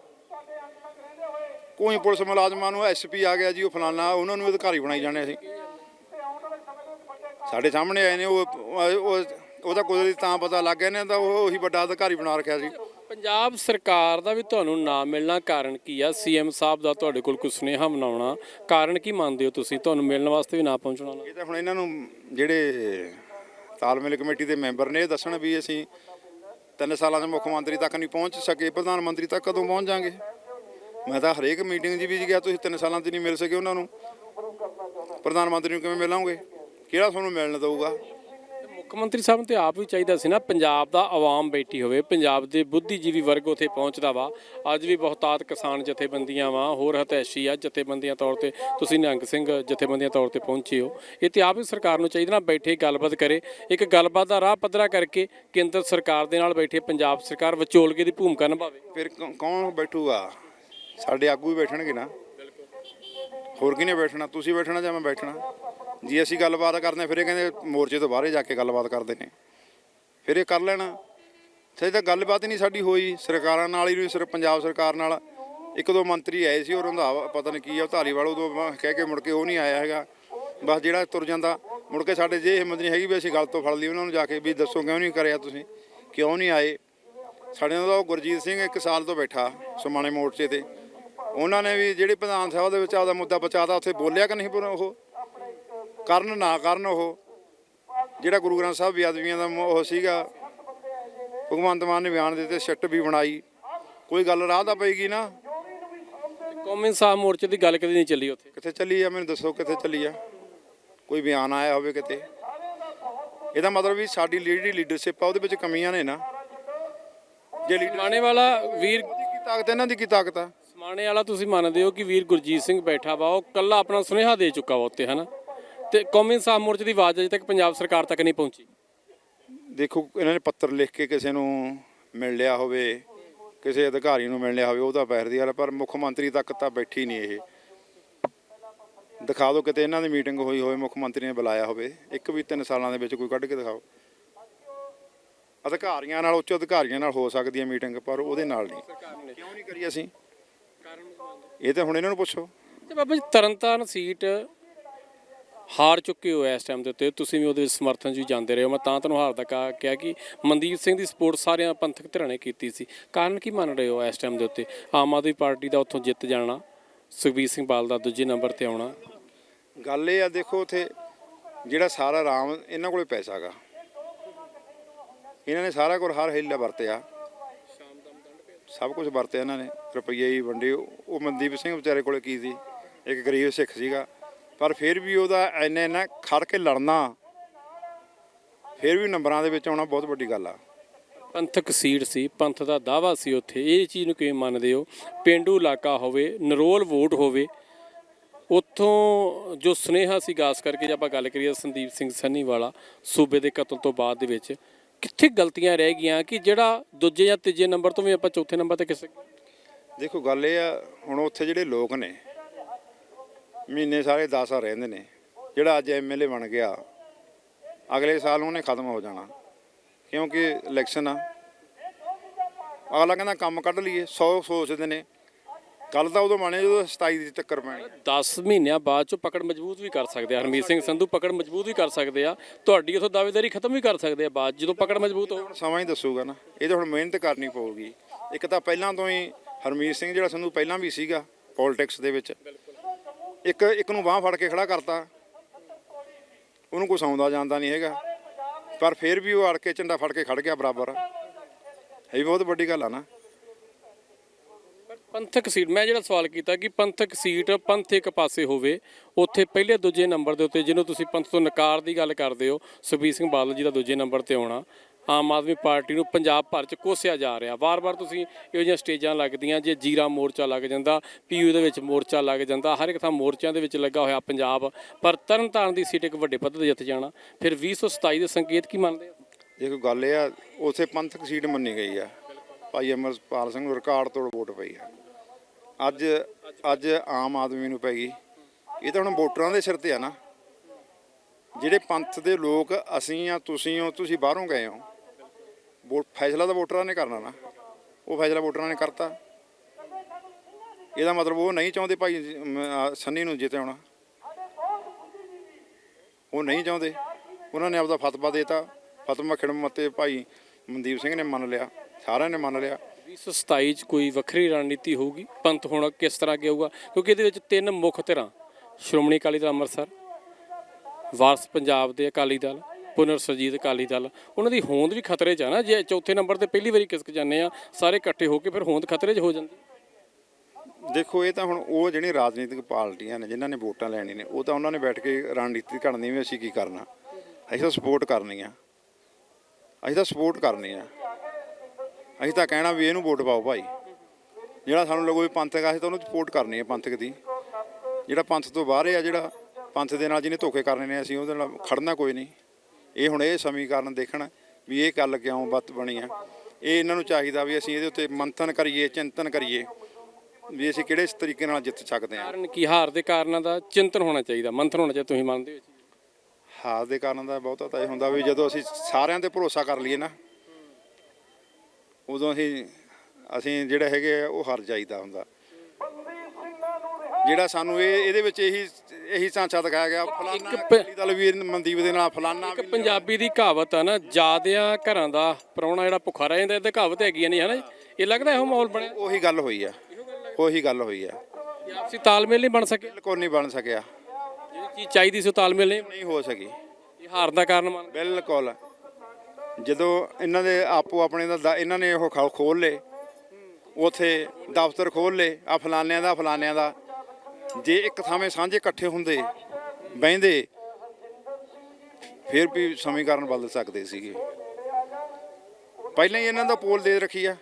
ਕੋਈ ਪੁਲਿਸ ਮੁਲਾਜ਼ਮਾਂ ਨੂੰ ਐਸਪੀ ਆ ਗਿਆ ਜੀ ਉਹ ਫਲਾਨਾ ਉਹਨਾਂ ਨੂੰ ਅਧਿਕਾਰੀ ਬਣਾਈ ਜਾਣੇ ਅਸੀਂ। ਸਾਡੇ ਸਾਹਮਣੇ ਆਏ ਨੇ ਉਹ ਉਹ ਉਹਦਾ ਕੁਦਰਤੀ ਤਾਂ ਪਤਾ ਲੱਗ ਗਿਆ ਨੇ ਤਾਂ ਉਹ ਉਹੀ ਵੱਡਾ ਅਧਿਕਾਰੀ ਬਣਾ ਰੱਖਿਆ ਸੀ। ਪੰਜਾਬ ਸਰਕਾਰ ਦਾ ਵੀ ਤੁਹਾਨੂੰ ਨਾ ਮਿਲਣਾ ਕਾਰਨ ਕੀ ਆ? ਸੀਐਮ ਸਾਹਿਬ ਦਾ ਤੁਹਾਡੇ ਕੋਲ ਕੋਈ ਸੁਨੇਹਾ ਬਣਾਉਣਾ ਕਾਰਨ ਕੀ ਮੰਨਦੇ ਹੋ ਤੁਸੀਂ? ਤੁਹਾਨੂੰ ਮਿਲਣ ਵਾਸਤੇ ਵੀ ਨਾ ਪਹੁੰਚਣਾ ਇਹ ਤਾਂ ਹੁਣ ਇਹਨਾਂ ਨੂੰ ਜਿਹੜੇ ਤਾਲਮੇਲ ਕਮੇਟੀ ਦੇ ਮੈਂਬਰ ਨੇ ਇਹ ਦੱਸਣ ਵੀ ਅਸੀਂ ਤਿੰਨ ਸਾਲਾਂ ਦੇ ਮੁੱਖ ਮੰਤਰੀ ਤੱਕ ਨਹੀਂ ਪਹੁੰਚ ਸਕੇ ਪ੍ਰਧਾਨ ਮੰਤਰੀ ਤੱਕ ਕਦੋਂ ਪਹੁੰਚ ਜਾਾਂਗੇ? ਮੈਂ ਤਾਂ ਹਰੇਕ ਮੀਟਿੰਗ 'ਚ ਵੀ ਗਿਆ ਤੁਸੀਂ ਤਿੰਨ ਸਾਲਾਂ 'ਚ ਨਹੀਂ ਮਿਲ ਸਕੇ ਉਹਨਾਂ ਨੂੰ। ਪ੍ਰਧਾਨ ਮੰਤਰੀ ਨੂੰ ਕਿਵੇਂ ਮਿਲਾਂਗੇ? ਕਿਹੜਾ ਤੁਹਾਨੂੰ ਮਿਲਣ ਦਊਗਾ? ਮੁੱਖ ਮੰਤਰੀ ਸਾਹਿਬ ਨੂੰ ਤੇ ਆਪ ਵੀ ਚਾਹੀਦਾ ਸੀ ਨਾ ਪੰਜਾਬ ਦਾ ਆਵਾਮ ਬੈਠੀ ਹੋਵੇ ਪੰਜਾਬ ਦੇ ਬੁੱਧੀਜੀਵੀ ਵਰਗ ਉੱਥੇ ਪਹੁੰਚਦਾ ਵਾ। ਅੱਜ ਵੀ ਬਹੁਤਾਤ ਕਿਸਾਨ ਜਥੇਬੰਦੀਆਂ ਵਾ ਹੋਰ ਹਤੈਸ਼ੀ ਆ ਜਥੇਬੰਦੀਆਂ ਤੌਰ ਤੇ ਤੁਸੀਂ ਨਿਹੰਗ ਸਿੰਘ ਜਥੇਬੰਦੀਆਂ ਤੌਰ ਤੇ ਪਹੁੰਚੇ ਹੋ। ਇਹ ਤੇ ਆਪ ਵੀ ਸਰਕਾਰ ਨੂੰ ਚਾਹੀਦਾ ਨਾ ਬੈਠੇ ਗੱਲਬਾਤ ਕਰੇ। ਇੱਕ ਗੱਲਬਾਤ ਦਾ ਰਾਹ ਪੱਧਰਾ ਕਰਕੇ ਕੇਂਦਰ ਸਰਕਾਰ ਦੇ ਨਾਲ ਬੈਠੇ ਪੰਜਾਬ ਸਰਕਾਰ ਵਿਚੋਲਗੇ ਦੀ ਭੂਮਿਕਾ ਨਿਭਾਵੇ। ਫਿਰ ਕੌਣ ਬੈਠੂਗਾ? ਸਾਡੇ ਆਗੂ ਹੀ ਬੈਠਣਗੇ ਨਾ। ਹੋਰ ਕਿਹਨੇ ਬੈਠਣਾ? ਤੁਸੀਂ ਬੈਠਣਾ ਜਾਂ ਮੈਂ ਬੈਠਣਾ? ਜੀ ਅਸੀਂ ਗੱਲਬਾਤ ਕਰਦੇ ਹਾਂ, ਫਿਰ ਇਹ ਕਹਿੰਦੇ ਮੋਰਚੇ ਤੋਂ ਬਾਹਰੇ ਜਾ ਕੇ ਗੱਲਬਾਤ ਕਰਦੇ ਨੇ। ਫਿਰ ਇਹ ਕਰ ਲੈਣਾ। ਸਹੀ ਤਾਂ ਗੱਲਬਾਤ ਹੀ ਨਹੀਂ ਸਾਡੀ ਹੋਈ। ਸਰਕਾਰਾਂ ਨਾਲ ਹੀ ਨਹੀਂ ਸਿਰ ਪੰਜਾਬ ਸਰਕਾਰ ਨਾਲ। ਇੱਕ ਦੋ ਮੰਤਰੀ ਆਏ ਸੀ ਔਰ ਰੰਧਾਵਾ ਪਤਾ ਨਹੀਂ ਕੀ ਆ ਉਹ ਧਾਰੀਵਾਲ ਉਦੋਂ ਕਹਿ ਕੇ ਮੁੜ ਕੇ ਉਹ ਨਹੀਂ ਆਇਆ ਹੈਗਾ। ਬਸ ਜਿਹੜਾ ਤੁਰ ਜਾਂਦਾ ਮੁੜ ਕੇ ਸਾਡੇ ਜੇ ਹਿੰਮਤ ਨਹੀਂ ਹੈਗੀ ਵੀ ਅਸੀਂ ਗੱਲ ਤੋਂ ਫੜ ਲਈ ਉਹਨਾਂ ਨੂੰ ਜਾ ਕੇ ਵੀ ਦੱਸੋ ਕਿਉਂ ਨਹੀਂ ਕਰਿਆ ਤੁਸੀਂ ਕਿਉਂ ਨਹੀਂ ਆਏ। ਸਾਡੇ ਨਾਲ ਉਹ ਗੁਰਜੀਤ ਸਿੰਘ ਇੱਕ ਸਾਲ ਤੋਂ ਬੈਠਾ ਸਮਾਣੇ ਮੋਰਚੇ ਤੇ। ਉਹਨਾਂ ਨੇ ਵੀ ਜਿਹੜੀ ਵਿਧਾਨ ਸਭਾ ਦੇ ਵਿੱਚ ਆਪਦਾ ਮੁੱਦਾ ਪਹੁੰਚਾਤਾ ਉੱਥੇ ਬੋਲਿਆ ਕਿ ਨਹੀਂ ਉਹ ਕਰਨ ਨਾ ਕਰਨ ਉਹ। ਜਿਹੜਾ ਗੁਰੂ ਗ੍ਰੰਥ ਸਾਹਿਬ ਬੇਅਦਬੀਆਂ ਦਾ ਉਹ ਸੀਗਾ ਭਗਵੰਤ ਮਾਨ ਨੇ ਬਿਆਨ ਦਿੱਤੇ ਛੱਟ ਵੀ ਬਣਾਈ। ਕੋਈ ਗੱਲ ਰਾਹ ਦਾ ਪਏਗੀ ਨਾ? ਕੌਮੀ ਇਨਸਾਫ ਮੋਰਚੇ ਦੀ ਗੱਲ ਕਦੇ ਨਹੀਂ ਚੱਲੀ ਉੱਥੇ। ਕਿੱਥੇ ਚੱਲੀ ਆ? ਮੈਨੂੰ ਦੱਸੋ ਕਿੱਥੇ ਚੱਲੀ ਆ? ਕੋਈ ਬਿਆਨ ਆਇਆ ਹੋਵੇ ਕਿਤੇ? ਇਹਦਾ ਮਤਲਬ ਵੀ ਸਾਡੀ ਜਿਹੜੀ ਲੀਡਰਸ਼ਿਪ ਆ ਉਹਦੇ ਵਿੱਚ ਕਮੀਆਂ ਨੇ ਨਾ। ਜੇ ਲੀਡਰ ਸਮਾਣੇ ਵਾਲਾ ਵੀਰ ਕੀ ਤਾਕਤ ਇਹਨਾਂ ਦੀ ਕੀ ਤਾਕਤ ਆ? ਸਮਾਣੇ ਵਾਲਾ ਤੁਸੀਂ ਮੰਨਦੇ ਹੋ ਕਿ ਵੀਰ ਗੁਰਜੀਤ ਸਿੰਘ ਬੈਠਾ ਵਾ ਉਹ ਕੱਲਾ ਆਪਣਾ ਸੁਨੇਹਾ ਦੇ ਚੁੱਕਾ ਵਾ ਉੱਤੇ ਹਨਾ? ਤੇ ਕੌਮੀ ਇਨਸਾਫ ਮੋਰਚੇ ਦੀ ਆਵਾਜ਼ ਅਜੇ ਤੱਕ ਪੰਜਾਬ ਸਰਕਾਰ ਤੱਕ ਨਹੀਂ ਪਹੁੰਚੀ। ਦੇਖੋ ਇਹਨਾਂ ਨੇ ਪੱਤਰ ਲਿਖ ਕੇ ਕਿਸੇ ਨੂੰ ਮਿਲ ਲਿਆ ਹੋਵੇ ਕਿਸੇ ਅਧਿਕਾਰੀ ਨੂੰ ਮਿਲ ਲਿਆ ਹੋਵੇ ਉਹ ਤਾਂ ਪੈਰ ਦੀ ਗੱਲ ਪਰ ਮੁੱਖ ਮੰਤਰੀ ਤੱਕ ਤਾਂ ਬੈਠੀ ਨਹੀਂ ਇਹ। ਦਿਖਾ ਦਿਓ ਕਿਤੇ ਇਹਨਾਂ ਦੀ ਮੀਟਿੰਗ ਹੋਈ ਹੋਵੇ ਮੁੱਖ ਮੰਤਰੀ ਨੇ ਬੁਲਾਇਆ ਹੋਵੇ ਇੱਕ ਵੀ ਤਿੰਨ ਸਾਲਾਂ ਦੇ ਵਿੱਚ ਕੋਈ ਕੱਢ ਕੇ ਦਿਖਾਓ। ਅਧਿਕਾਰੀਆਂ ਨਾਲ ਉੱਚ ਅਧਿਕਾਰੀਆਂ ਨਾਲ ਹੋ ਸਕਦੀ ਹੈ ਮੀਟਿੰਗ ਪਰ ਉਹਦੇ ਨਾਲ ਨਹੀਂ। ਕਿਉਂ ਨਹੀਂ ਕਰੀ ਅਸੀਂ? ਇਹ ਤਾਂ ਹੁਣ ਇਹਨਾਂ ਨੂੰ ਪੁੱਛੋ। ਤੇ ਬਾਬਾ ਜੀ ਤਰਨਤਾਰਨ ਸੀਟ ਹਾਰ ਚੁੱਕੇ ਹੋ ਇਸ ਟਾਈਮ ਦੇ ਉੱਤੇ। ਤੁਸੀਂ ਵੀ ਉਹਦੇ ਵਿੱਚ ਸਮਰਥਨ 'ਚ ਜਾਂਦੇ ਰਹੇ ਹੋ। ਮੈਂ ਤਾਂ ਤੁਹਾਨੂੰ ਹਾਰ ਦਾ ਕਹਾ ਕਿਹਾ ਕਿ ਮਨਦੀਪ ਸਿੰਘ ਦੀ ਸਪੋਰਟ ਸਾਰਿਆਂ ਪੰਥਕ ਧਿਰਾਂ ਨੇ ਕੀਤੀ ਸੀ। ਕਾਰਨ ਕੀ ਮੰਨ ਰਹੇ ਹੋ ਇਸ ਟਾਈਮ ਦੇ ਉੱਤੇ? ਆਮ ਆਦਮੀ ਪਾਰਟੀ ਦਾ ਉੱਥੋਂ ਜਿੱਤ ਜਾਣਾ ਸੁਖਬੀਰ ਸਿੰਘ ਬਾਲ ਦਾ ਦੂਜੇ ਨੰਬਰ ਤੇ ਆਉਣਾ। ਗੱਲ ਇਹ ਆ ਦੇਖੋ ਉਥੇ ਜਿਹੜਾ ਸਾਰਾ ਰਾਮ ਇਹਨਾਂ ਕੋਲੇ ਪੈਸਾ ਗਾ। ਇਹਨਾਂ ਨੇ ਸਾਰਾ ਕੁਝ ਹਰ ਹਿੱਲਾ ਵਰਤਿਆ। ਸਭ ਕੁਝ ਵਰਤਿਆ ਇਹਨਾਂ ਨੇ, ਰੁਪਈਏ ਹੀ ਵੰਡੇ, ਉਹ ਮਨਦੀਪ ਸਿੰਘ ਵਿਚਾਰੇ ਕੋਲੇ ਕੀ ਸੀ, ਇੱਕ ਗਰੀਬ ਸਿੱਖ ਸੀਗਾ, ਪਰ ਫਿਰ ਵੀ ਉਹਦਾ ਐਨੇ ਨਾ ਖੜ ਕੇ ਲੜਨਾ, ਫਿਰ ਵੀ ਨੰਬਰਾਂ ਦੇ ਵਿੱਚ ਆਉਣਾ ਬਹੁਤ ਵੱਡੀ ਗੱਲ ਆ। ਪੰਥਕ ਸੀਟ ਸੀ, ਪੰਥ ਦਾ ਦਾਵਾ ਸੀ ਉੱਥੇ, ਇਹ ਚੀਜ਼ ਨੂੰ ਕਿਵੇਂ ਮੰਨਦੇ ਹੋ? ਪਿੰਡੂ ਇਲਾਕਾ ਹੋਵੇ, ਨਰੋਲ ਵੋਟ ਹੋਵੇ, ਉੱਥੋਂ ਜੋ ਸੁਨੇਹਾ ਸੀ ਗਾਸ ਕਰਕੇ ਜੇ ਆਪਾਂ ਗੱਲ ਕਰੀਏ ਸੰਦੀਪ ਸਿੰਘ ਸੰਨੀ ਵਾਲਾ ਸੂਬੇ ਦੇ ਕਤਲ ਤੋਂ ਬਾਅਦ ਦੇ ਵਿੱਚ ਕਿੱਥੇ ਗਲਤੀਆਂ ਰਹਿ ਗਈਆਂ ਕਿ ਜਿਹੜਾ ਦੂਜੇ ਜਾਂ ਤੀਜੇ ਨੰਬਰ ਤੋਂ ਵੀ ਆਪਾਂ ਚੌਥੇ ਨੰਬਰ ਤੇ ਕਿਸੇ ਦੇਖੋ, ਗੱਲ ਇਹ ਆ, ਹੁਣ ਉੱਥੇ ਜਿਹੜੇ ਲੋਕ ਨੇ, ਮਹੀਨੇ ਸਾਰੇ 10 ਆ ਰਹਿੰਦੇ ਨੇ, ਜਿਹੜਾ ਅੱਜ ਐਮਐਲਏ ਬਣ ਗਿਆ, ਅਗਲੇ ਸਾਲ ਉਹਨੇ ਖਤਮ ਹੋ ਜਾਣਾ, ਕਿਉਂਕਿ ਇਲੈਕਸ਼ਨ ਆ। ਅਗਲਾ ਕਹਿੰਦਾ ਕੰਮ ਕੱਢ ਲਈਏ 100 ਸੋਚਦੇ ਨੇ ਕੱਲ ਤਾਂ ਉਦੋਂ ਬਣੇ ਜਦੋਂ 27 ਦੀ ਟੱਕਰ ਪੈਣੀ 10 ਮਹੀਨਿਆਂ ਬਾਅਦ ਚੋਂ ਪਕੜ ਮਜ਼ਬੂਤ ਵੀ ਕਰ ਸਕਦੇ ਆ। ਹਰਮੀਤ ਸਿੰਘ ਸੰਧੂ ਪਕੜ ਮਜ਼ਬੂਤ ਵੀ ਕਰ ਸਕਦੇ ਆ। ਤੁਹਾਡੀ ਉਥੋਂ ਦਾਅਵੇਦਾਰੀ ਖਤਮ ਵੀ ਕਰ ਸਕਦੇ ਆ ਬਾਅਦ ਜਦੋਂ ਪਕੜ ਮਜ਼ਬੂਤ ਹੋ ਸਮਾਂ ਹੀ ਦੱਸੂਗਾ ਨਾ। ਇਹ ਤਾਂ ਹੁਣ ਮਿਹਨਤ ਕਰਨੀ ਪਊਗੀ। ਇੱਕ ਤਾਂ ਪਹਿਲਾਂ ਤੋਂ ਹੀ ਹਰਮੀਤ ਸਿੰਘ ਜਿਹੜਾ ਸੰਧੂ ਪਹਿਲਾਂ ਵੀ ਸੀਗਾ ਪੋਲਿਟਿਕਸ ਦੇ ਵਿੱਚ ਇੱਕ ਇੱਕ ਨੂੰ ਬਾਹ ਫੜ ਕੇ ਖੜਾ ਕਰਤਾ। ਉਹਨੂੰ ਕੋਈ ਸੌਂਦਾ ਜਾਂਦਾ ਨਹੀਂ ਹੈਗਾ। ਪਰ ਫਿਰ ਵੀ ਉਹ ਅੜ ਕੇ ਝੰਡਾ ਫੜ ਕੇ ਖੜ ਗਿਆ ਬਰਾਬਰ। ਇਹ ਬਹੁਤ ਵੱਡੀ ਗੱਲ ਆ ਨਾ। ਪੰਥਕ ਸੀਟ, ਮੈਂ ਜਿਹੜਾ ਸਵਾਲ ਕੀਤਾ ਕਿ ਪੰਥਕ ਸੀਟ ਪੰਥ ਇੱਕ ਪਾਸੇ ਹੋਵੇ, ਉੱਥੇ ਪਹਿਲੇ ਦੂਜੇ ਨੰਬਰ ਦੇ ਉੱਤੇ ਜਿਹਨੂੰ ਤੁਸੀਂ ਪੰਥ ਤੋਂ ਨਕਾਰ ਦੀ ਗੱਲ ਕਰਦੇ ਹੋ, ਸੁਖਬੀਰ ਸਿੰਘ ਬਾਦਲ ਜੀ ਦਾ ਦੂਜੇ ਨੰਬਰ ਤੇ ਆਉਣਾ, ਆਮ ਆਦਮੀ ਪਾਰਟੀ ਨੂੰ ਪੰਜਾਬ ਭਰ ਚ ਕੋਸਿਆ ਜਾ ਰਿਹਾ। ਵਾਰ-ਵਾਰ ਤੁਸੀਂ ਇਹੋ ਜਿਹੀਆਂ ਸਟੇਜਾਂ ਲੱਗਦੀਆਂ, ਜੇ ਜੀਰਾ ਮੋਰਚਾ ਲੱਗ ਜਾਂਦਾ, ਪੀਯੂ ਦੇ ਵਿੱਚ ਮੋਰਚਾ ਲੱਗ ਜਾਂਦਾ, ਹਰ ਇੱਕ ਥਾਂ ਮੋਰਚਿਆਂ ਦੇ ਵਿੱਚ ਲੱਗਾ ਹੋਇਆ ਪੰਜਾਬ, ਪਰ ਤਰਨਤਾਰਨ ਦੀ ਸੀਟ ਇੱਕ ਵੱਡੇ ਪੱਧਰ ਤੇ ਜਿੱਤ ਜਾਣਾ, ਫਿਰ 2027 ਦੇ ਸੰਕੇਤ ਕੀ ਮੰਨਦੇ ਹੋ? ਦੇਖੋ ਗੱਲ ਇਹ ਆ, ਉਥੇ ਪੰਥਕ ਸੀਟ ਮੰਨੀ ਗਈ ਆ, ਭਾਈ ਅਮਰਪਾਲ ਸਿੰਘ ਨੂੰ ਰਿਕਾਰਡ ਤੋੜ ਵੋਟ ਪਈ ਆ। ਅੱਜ ਅੱਜ ਆਮ ਆਦਮੀ ਨੂੰ ਪੈ ਗਈ। ਇਹ ਤਾਂ ਹੁਣ ਵੋਟਰਾਂ ਦੇ ਸਿਰ ਤੇ ਆ ਨਾ। ਜਿਹੜੇ ਪੰਥ ਦੇ ਲੋਕ ਅਸੀਂ ਆ, ਤੁਸੀਂ ਹੋ, ਤੁਸੀਂ ਬਾਹਰੋਂ ਗਏ ਹੋ। ਵੋਟ ਫੈਸਲਾ ਤਾਂ ਵੋਟਰਾਂ ਨੇ ਕਰਨਾ ਨਾ। ਉਹ ਫੈਸਲਾ ਵੋਟਰਾਂ ਨੇ ਕਰਤਾ। ਇਹਦਾ ਮਤਲਬ ਉਹ ਨਹੀਂ ਚਾਹੁੰਦੇ ਭਾਈ ਸੰਨੀ ਨੂੰ ਜਿਤਾਉਣਾ ਉਹ ਨਹੀਂ ਚਾਹੁੰਦੇ। ਉਹਨਾਂ ਨੇ ਆਪਦਾ ਫਤਵਾ ਦੇਤਾ। ਫਤਵਾ ਖਿੜਮ ਮਤੇ ਭਾਈ ਮਨਦੀਪ ਸਿੰਘ ਨੇ ਮੰਨ ਲਿਆ। ਸਾਰਿਆਂ ਨੇ ਮੰਨ ਲਿਆ। 2027 ਚ ਕੋਈ ਵੱਖਰੀ ਰਣਨੀਤੀ ਹੋਊਗੀ, ਪੰਥ ਹੁਣ ਕਿਸ ਤਰ੍ਹਾਂ ਅੱਗੇ ਹੋਊਗਾ? ਕਿਉਂਕਿ ਇਹਦੇ ਵਿੱਚ ਤਿੰਨ ਮੁੱਖ ਧਿਰਾਂ, ਸ਼੍ਰੋਮਣੀ ਅਕਾਲੀ ਦਲ ਅੰਮ੍ਰਿਤਸਰ, ਵਾਰਸ ਪੰਜਾਬ ਦੇ ਅਕਾਲੀ ਦਲ, ਪੁਨਰ ਸਰਜੀਤ ਅਕਾਲੀ ਦਲ। ਉਹਨਾਂ ਦੀ ਹੋਂਦ ਵੀ ਖਤਰੇ 'ਚ ਆ ਨਾ, ਜੇ ਚੌਥੇ ਨੰਬਰ ਤੇ ਪਹਿਲੀ ਵਾਰੀ ਕਿਸਕ ਜਾਂਦੇ ਆ, ਸਾਰੇ ਇਕੱਠੇ ਹੋ ਕੇ ਫਿਰ ਹੋਂਦ ਖਤਰੇ 'ਚ ਹੋ ਜਾਂਦੀ। ਦੇਖੋ, ਇਹ ਤਾਂ ਹੁਣ ਉਹ ਜਿਹੜੀਆਂ ਰਾਜਨੀਤਿਕ ਪਾਰਟੀਆਂ ਨੇ, ਜਿਨ੍ਹਾਂ ਨੇ ਵੋਟਾਂ ਲੈਣੀਆਂ ਨੇ, ਉਹ ਤਾਂ ਉਹਨਾਂ ਨੇ ਬੈਠ ਕੇ ਰਣਨੀਤੀ ਘੜਨੀ ਵੀ ਅਸੀਂ ਕੀ ਕਰਨਾ? ਅਸੀਂ ਤਾਂ ਸਪੋਰਟ ਕਰਨੀ ਆ। ਅਸੀਂ ਤਾਂ ਸਪੋਰਟ ਕਰਨੀ ਆ। ਅਸੀਂ ਤਾਂ ਕਹਿਣਾ ਵੀ ਇਹਨੂੰ ਵੋਟ ਪਾਓ ਭਾਈ। ਜਿਹੜਾ ਸਾਨੂੰ ਲੱਗੋ ਵੀ ਪੰਥਕ ਆ ਅਸੀਂ ਤਾਂ ਉਹਨੂੰ ਸਪੋਰਟ ਕਰਨੀ ਆ ਪੰਥਕ ਦੀ। ਜਿਹੜਾ ਪੰਥ ਤੋਂ ਬਾਹਰ ਆ ਜਿਹੜਾ ਪੰਥ ਦੇ ਨਾਲ ਜਿਹਨੇ ਧੋਖੇ ਕਰਨੇ ਨੇ ਅਸੀਂ ਉਹਦੇ ਨਾਲ ਖੜਨਾ ਕੋਈ ਨਹੀਂ। ਇਹ ਹੁਣ ਇਹ ਸਮੀਕਰਨ ਦੇਖਣ ਵੀ ਇਹ ਗੱਲ ਕਿਉਂ ਬੱਤ ਬਣੀ ਆ। ਇਹ ਇਹਨਾਂ ਨੂੰ ਚਾਹੀਦਾ ਵੀ ਅਸੀਂ ਇਹਦੇ ਉੱਤੇ ਮੰਥਨ ਕਰੀਏ ਚਿੰਤਨ ਕਰੀਏ ਵੀ ਅਸੀਂ ਕਿਹੜੇ ਤਰੀਕੇ ਨਾਲ ਜਿੱਤ ਸਕਦੇ ਹਾਂ। ਕਾਰਨ ਕੀ? ਹਾਰ ਦੇ ਕਾਰਨਾਂ ਦਾ ਚਿੰਤਨ ਹੋਣਾ ਚਾਹੀਦਾ ਮੰਥਨ ਹੋਣਾ ਚਾਹੀਦਾ ਤੁਸੀਂ ਮੰਨਦੇ ਹੋ? ਹਾਰ ਦੇ ਕਾਰਨ ਦਾ ਬਹੁਤਾ ਤਾਂ ਇਹ ਹੁੰਦਾ ਵੀ ਜਦੋਂ ਅਸੀਂ ਸਾਰਿਆਂ ਤੇ ਭਰੋਸਾ ਕਰ ਲਈਏ ਨਾ ਉਦੋਂ ਅਸੀਂ ਅਸੀਂ ਜਿਹੜੇ ਹੈਗੇ ਆ ਉਹ ਹਾਰ ਜਾਈਦਾ ਹੁੰਦਾ। ਜਿਹੜਾ ਸਾਨੂੰ ਇਹ ਇਹਦੇ ਵਿੱਚ ਇਹੀ ਇਹੀ ਸਾਂਚਾ ਦਿਖਾਇਆ ਗਿਆ ਫਲਾਨਾ ਅਕਾਲੀ ਦਲ ਵੀ ਮਨਦੀਪ ਦੇ ਨਾਲ ਫਲਾਨਾ ਇੱਕ ਪੰਜਾਬੀ ਦੀ ਕਹਾਵਤ ਆ ਨਾ ਜਾਦਿਆਂ ਘਰਾਂ ਦਾ ਪ੍ਰਾਹੁਣਾ ਜਿਹੜਾ ਭੁੱਖਾ ਰਹਿ ਜਾਂਦਾ ਇਹ ਕਹਾਵਤ ਹੈਗੀ ਨਹੀਂ ਹੈ ਨਾ ਜੀ? ਇਹ ਲੱਗਦਾ ਇਹੋ ਮਾਹੌਲ ਬਣਿਆ? ਉਹੀ ਗੱਲ ਹੋਈ ਆ। ਉਹੀ ਗੱਲ ਹੋਈ ਆ। ਆਪਸੀ ਤਾਲਮੇਲ ਨਹੀਂ ਬਣ ਸਕਿਆ? ਬਿਲਕੁਲ ਨਹੀਂ ਬਣ ਸਕਿਆ। ਜਿਹੜੀ ਚੀਜ਼ ਚਾਹੀਦੀ ਸੀ ਉਹ ਤਾਲਮੇਲ ਨਹੀਂ ਹੋ ਸਕੀ। ਇਹ ਹਾਰ ਦਾ ਕਾਰਨ ਮੰਨ ਬਿਲਕੁਲ। ਜਦੋਂ ਇਹਨਾਂ ਦੇ ਆਪੋ ਆਪਣੇ ਦਾ ਦ- ਇਹਨਾਂ ਨੇ ਉਹ ਖਾ ਖੋਲ ਲਏ, ਉਥੇ ਦਫ਼ਤਰ ਖੋਲ ਲਏ ਆ ਫਲਾਨਿਆਂ ਦਾ ਫਲਾਨਿਆਂ ਦਾ। ਜੇ ਇੱਕ ਥਾਵੇਂ ਸਾਂਝੇ ਇਕੱਠੇ ਹੁੰਦੇ, ਬਹਿੰਦੇ, ਫਿਰ ਵੀ ਸਮੀਕਰਨ ਬਦਲ ਸਕਦੇ ਸੀਗੇ। ਪਹਿਲਾਂ ਹੀ ਇਹਨਾਂ ਦਾ ਪੋਲ ਦੇ ਰੱਖੀ ਆ।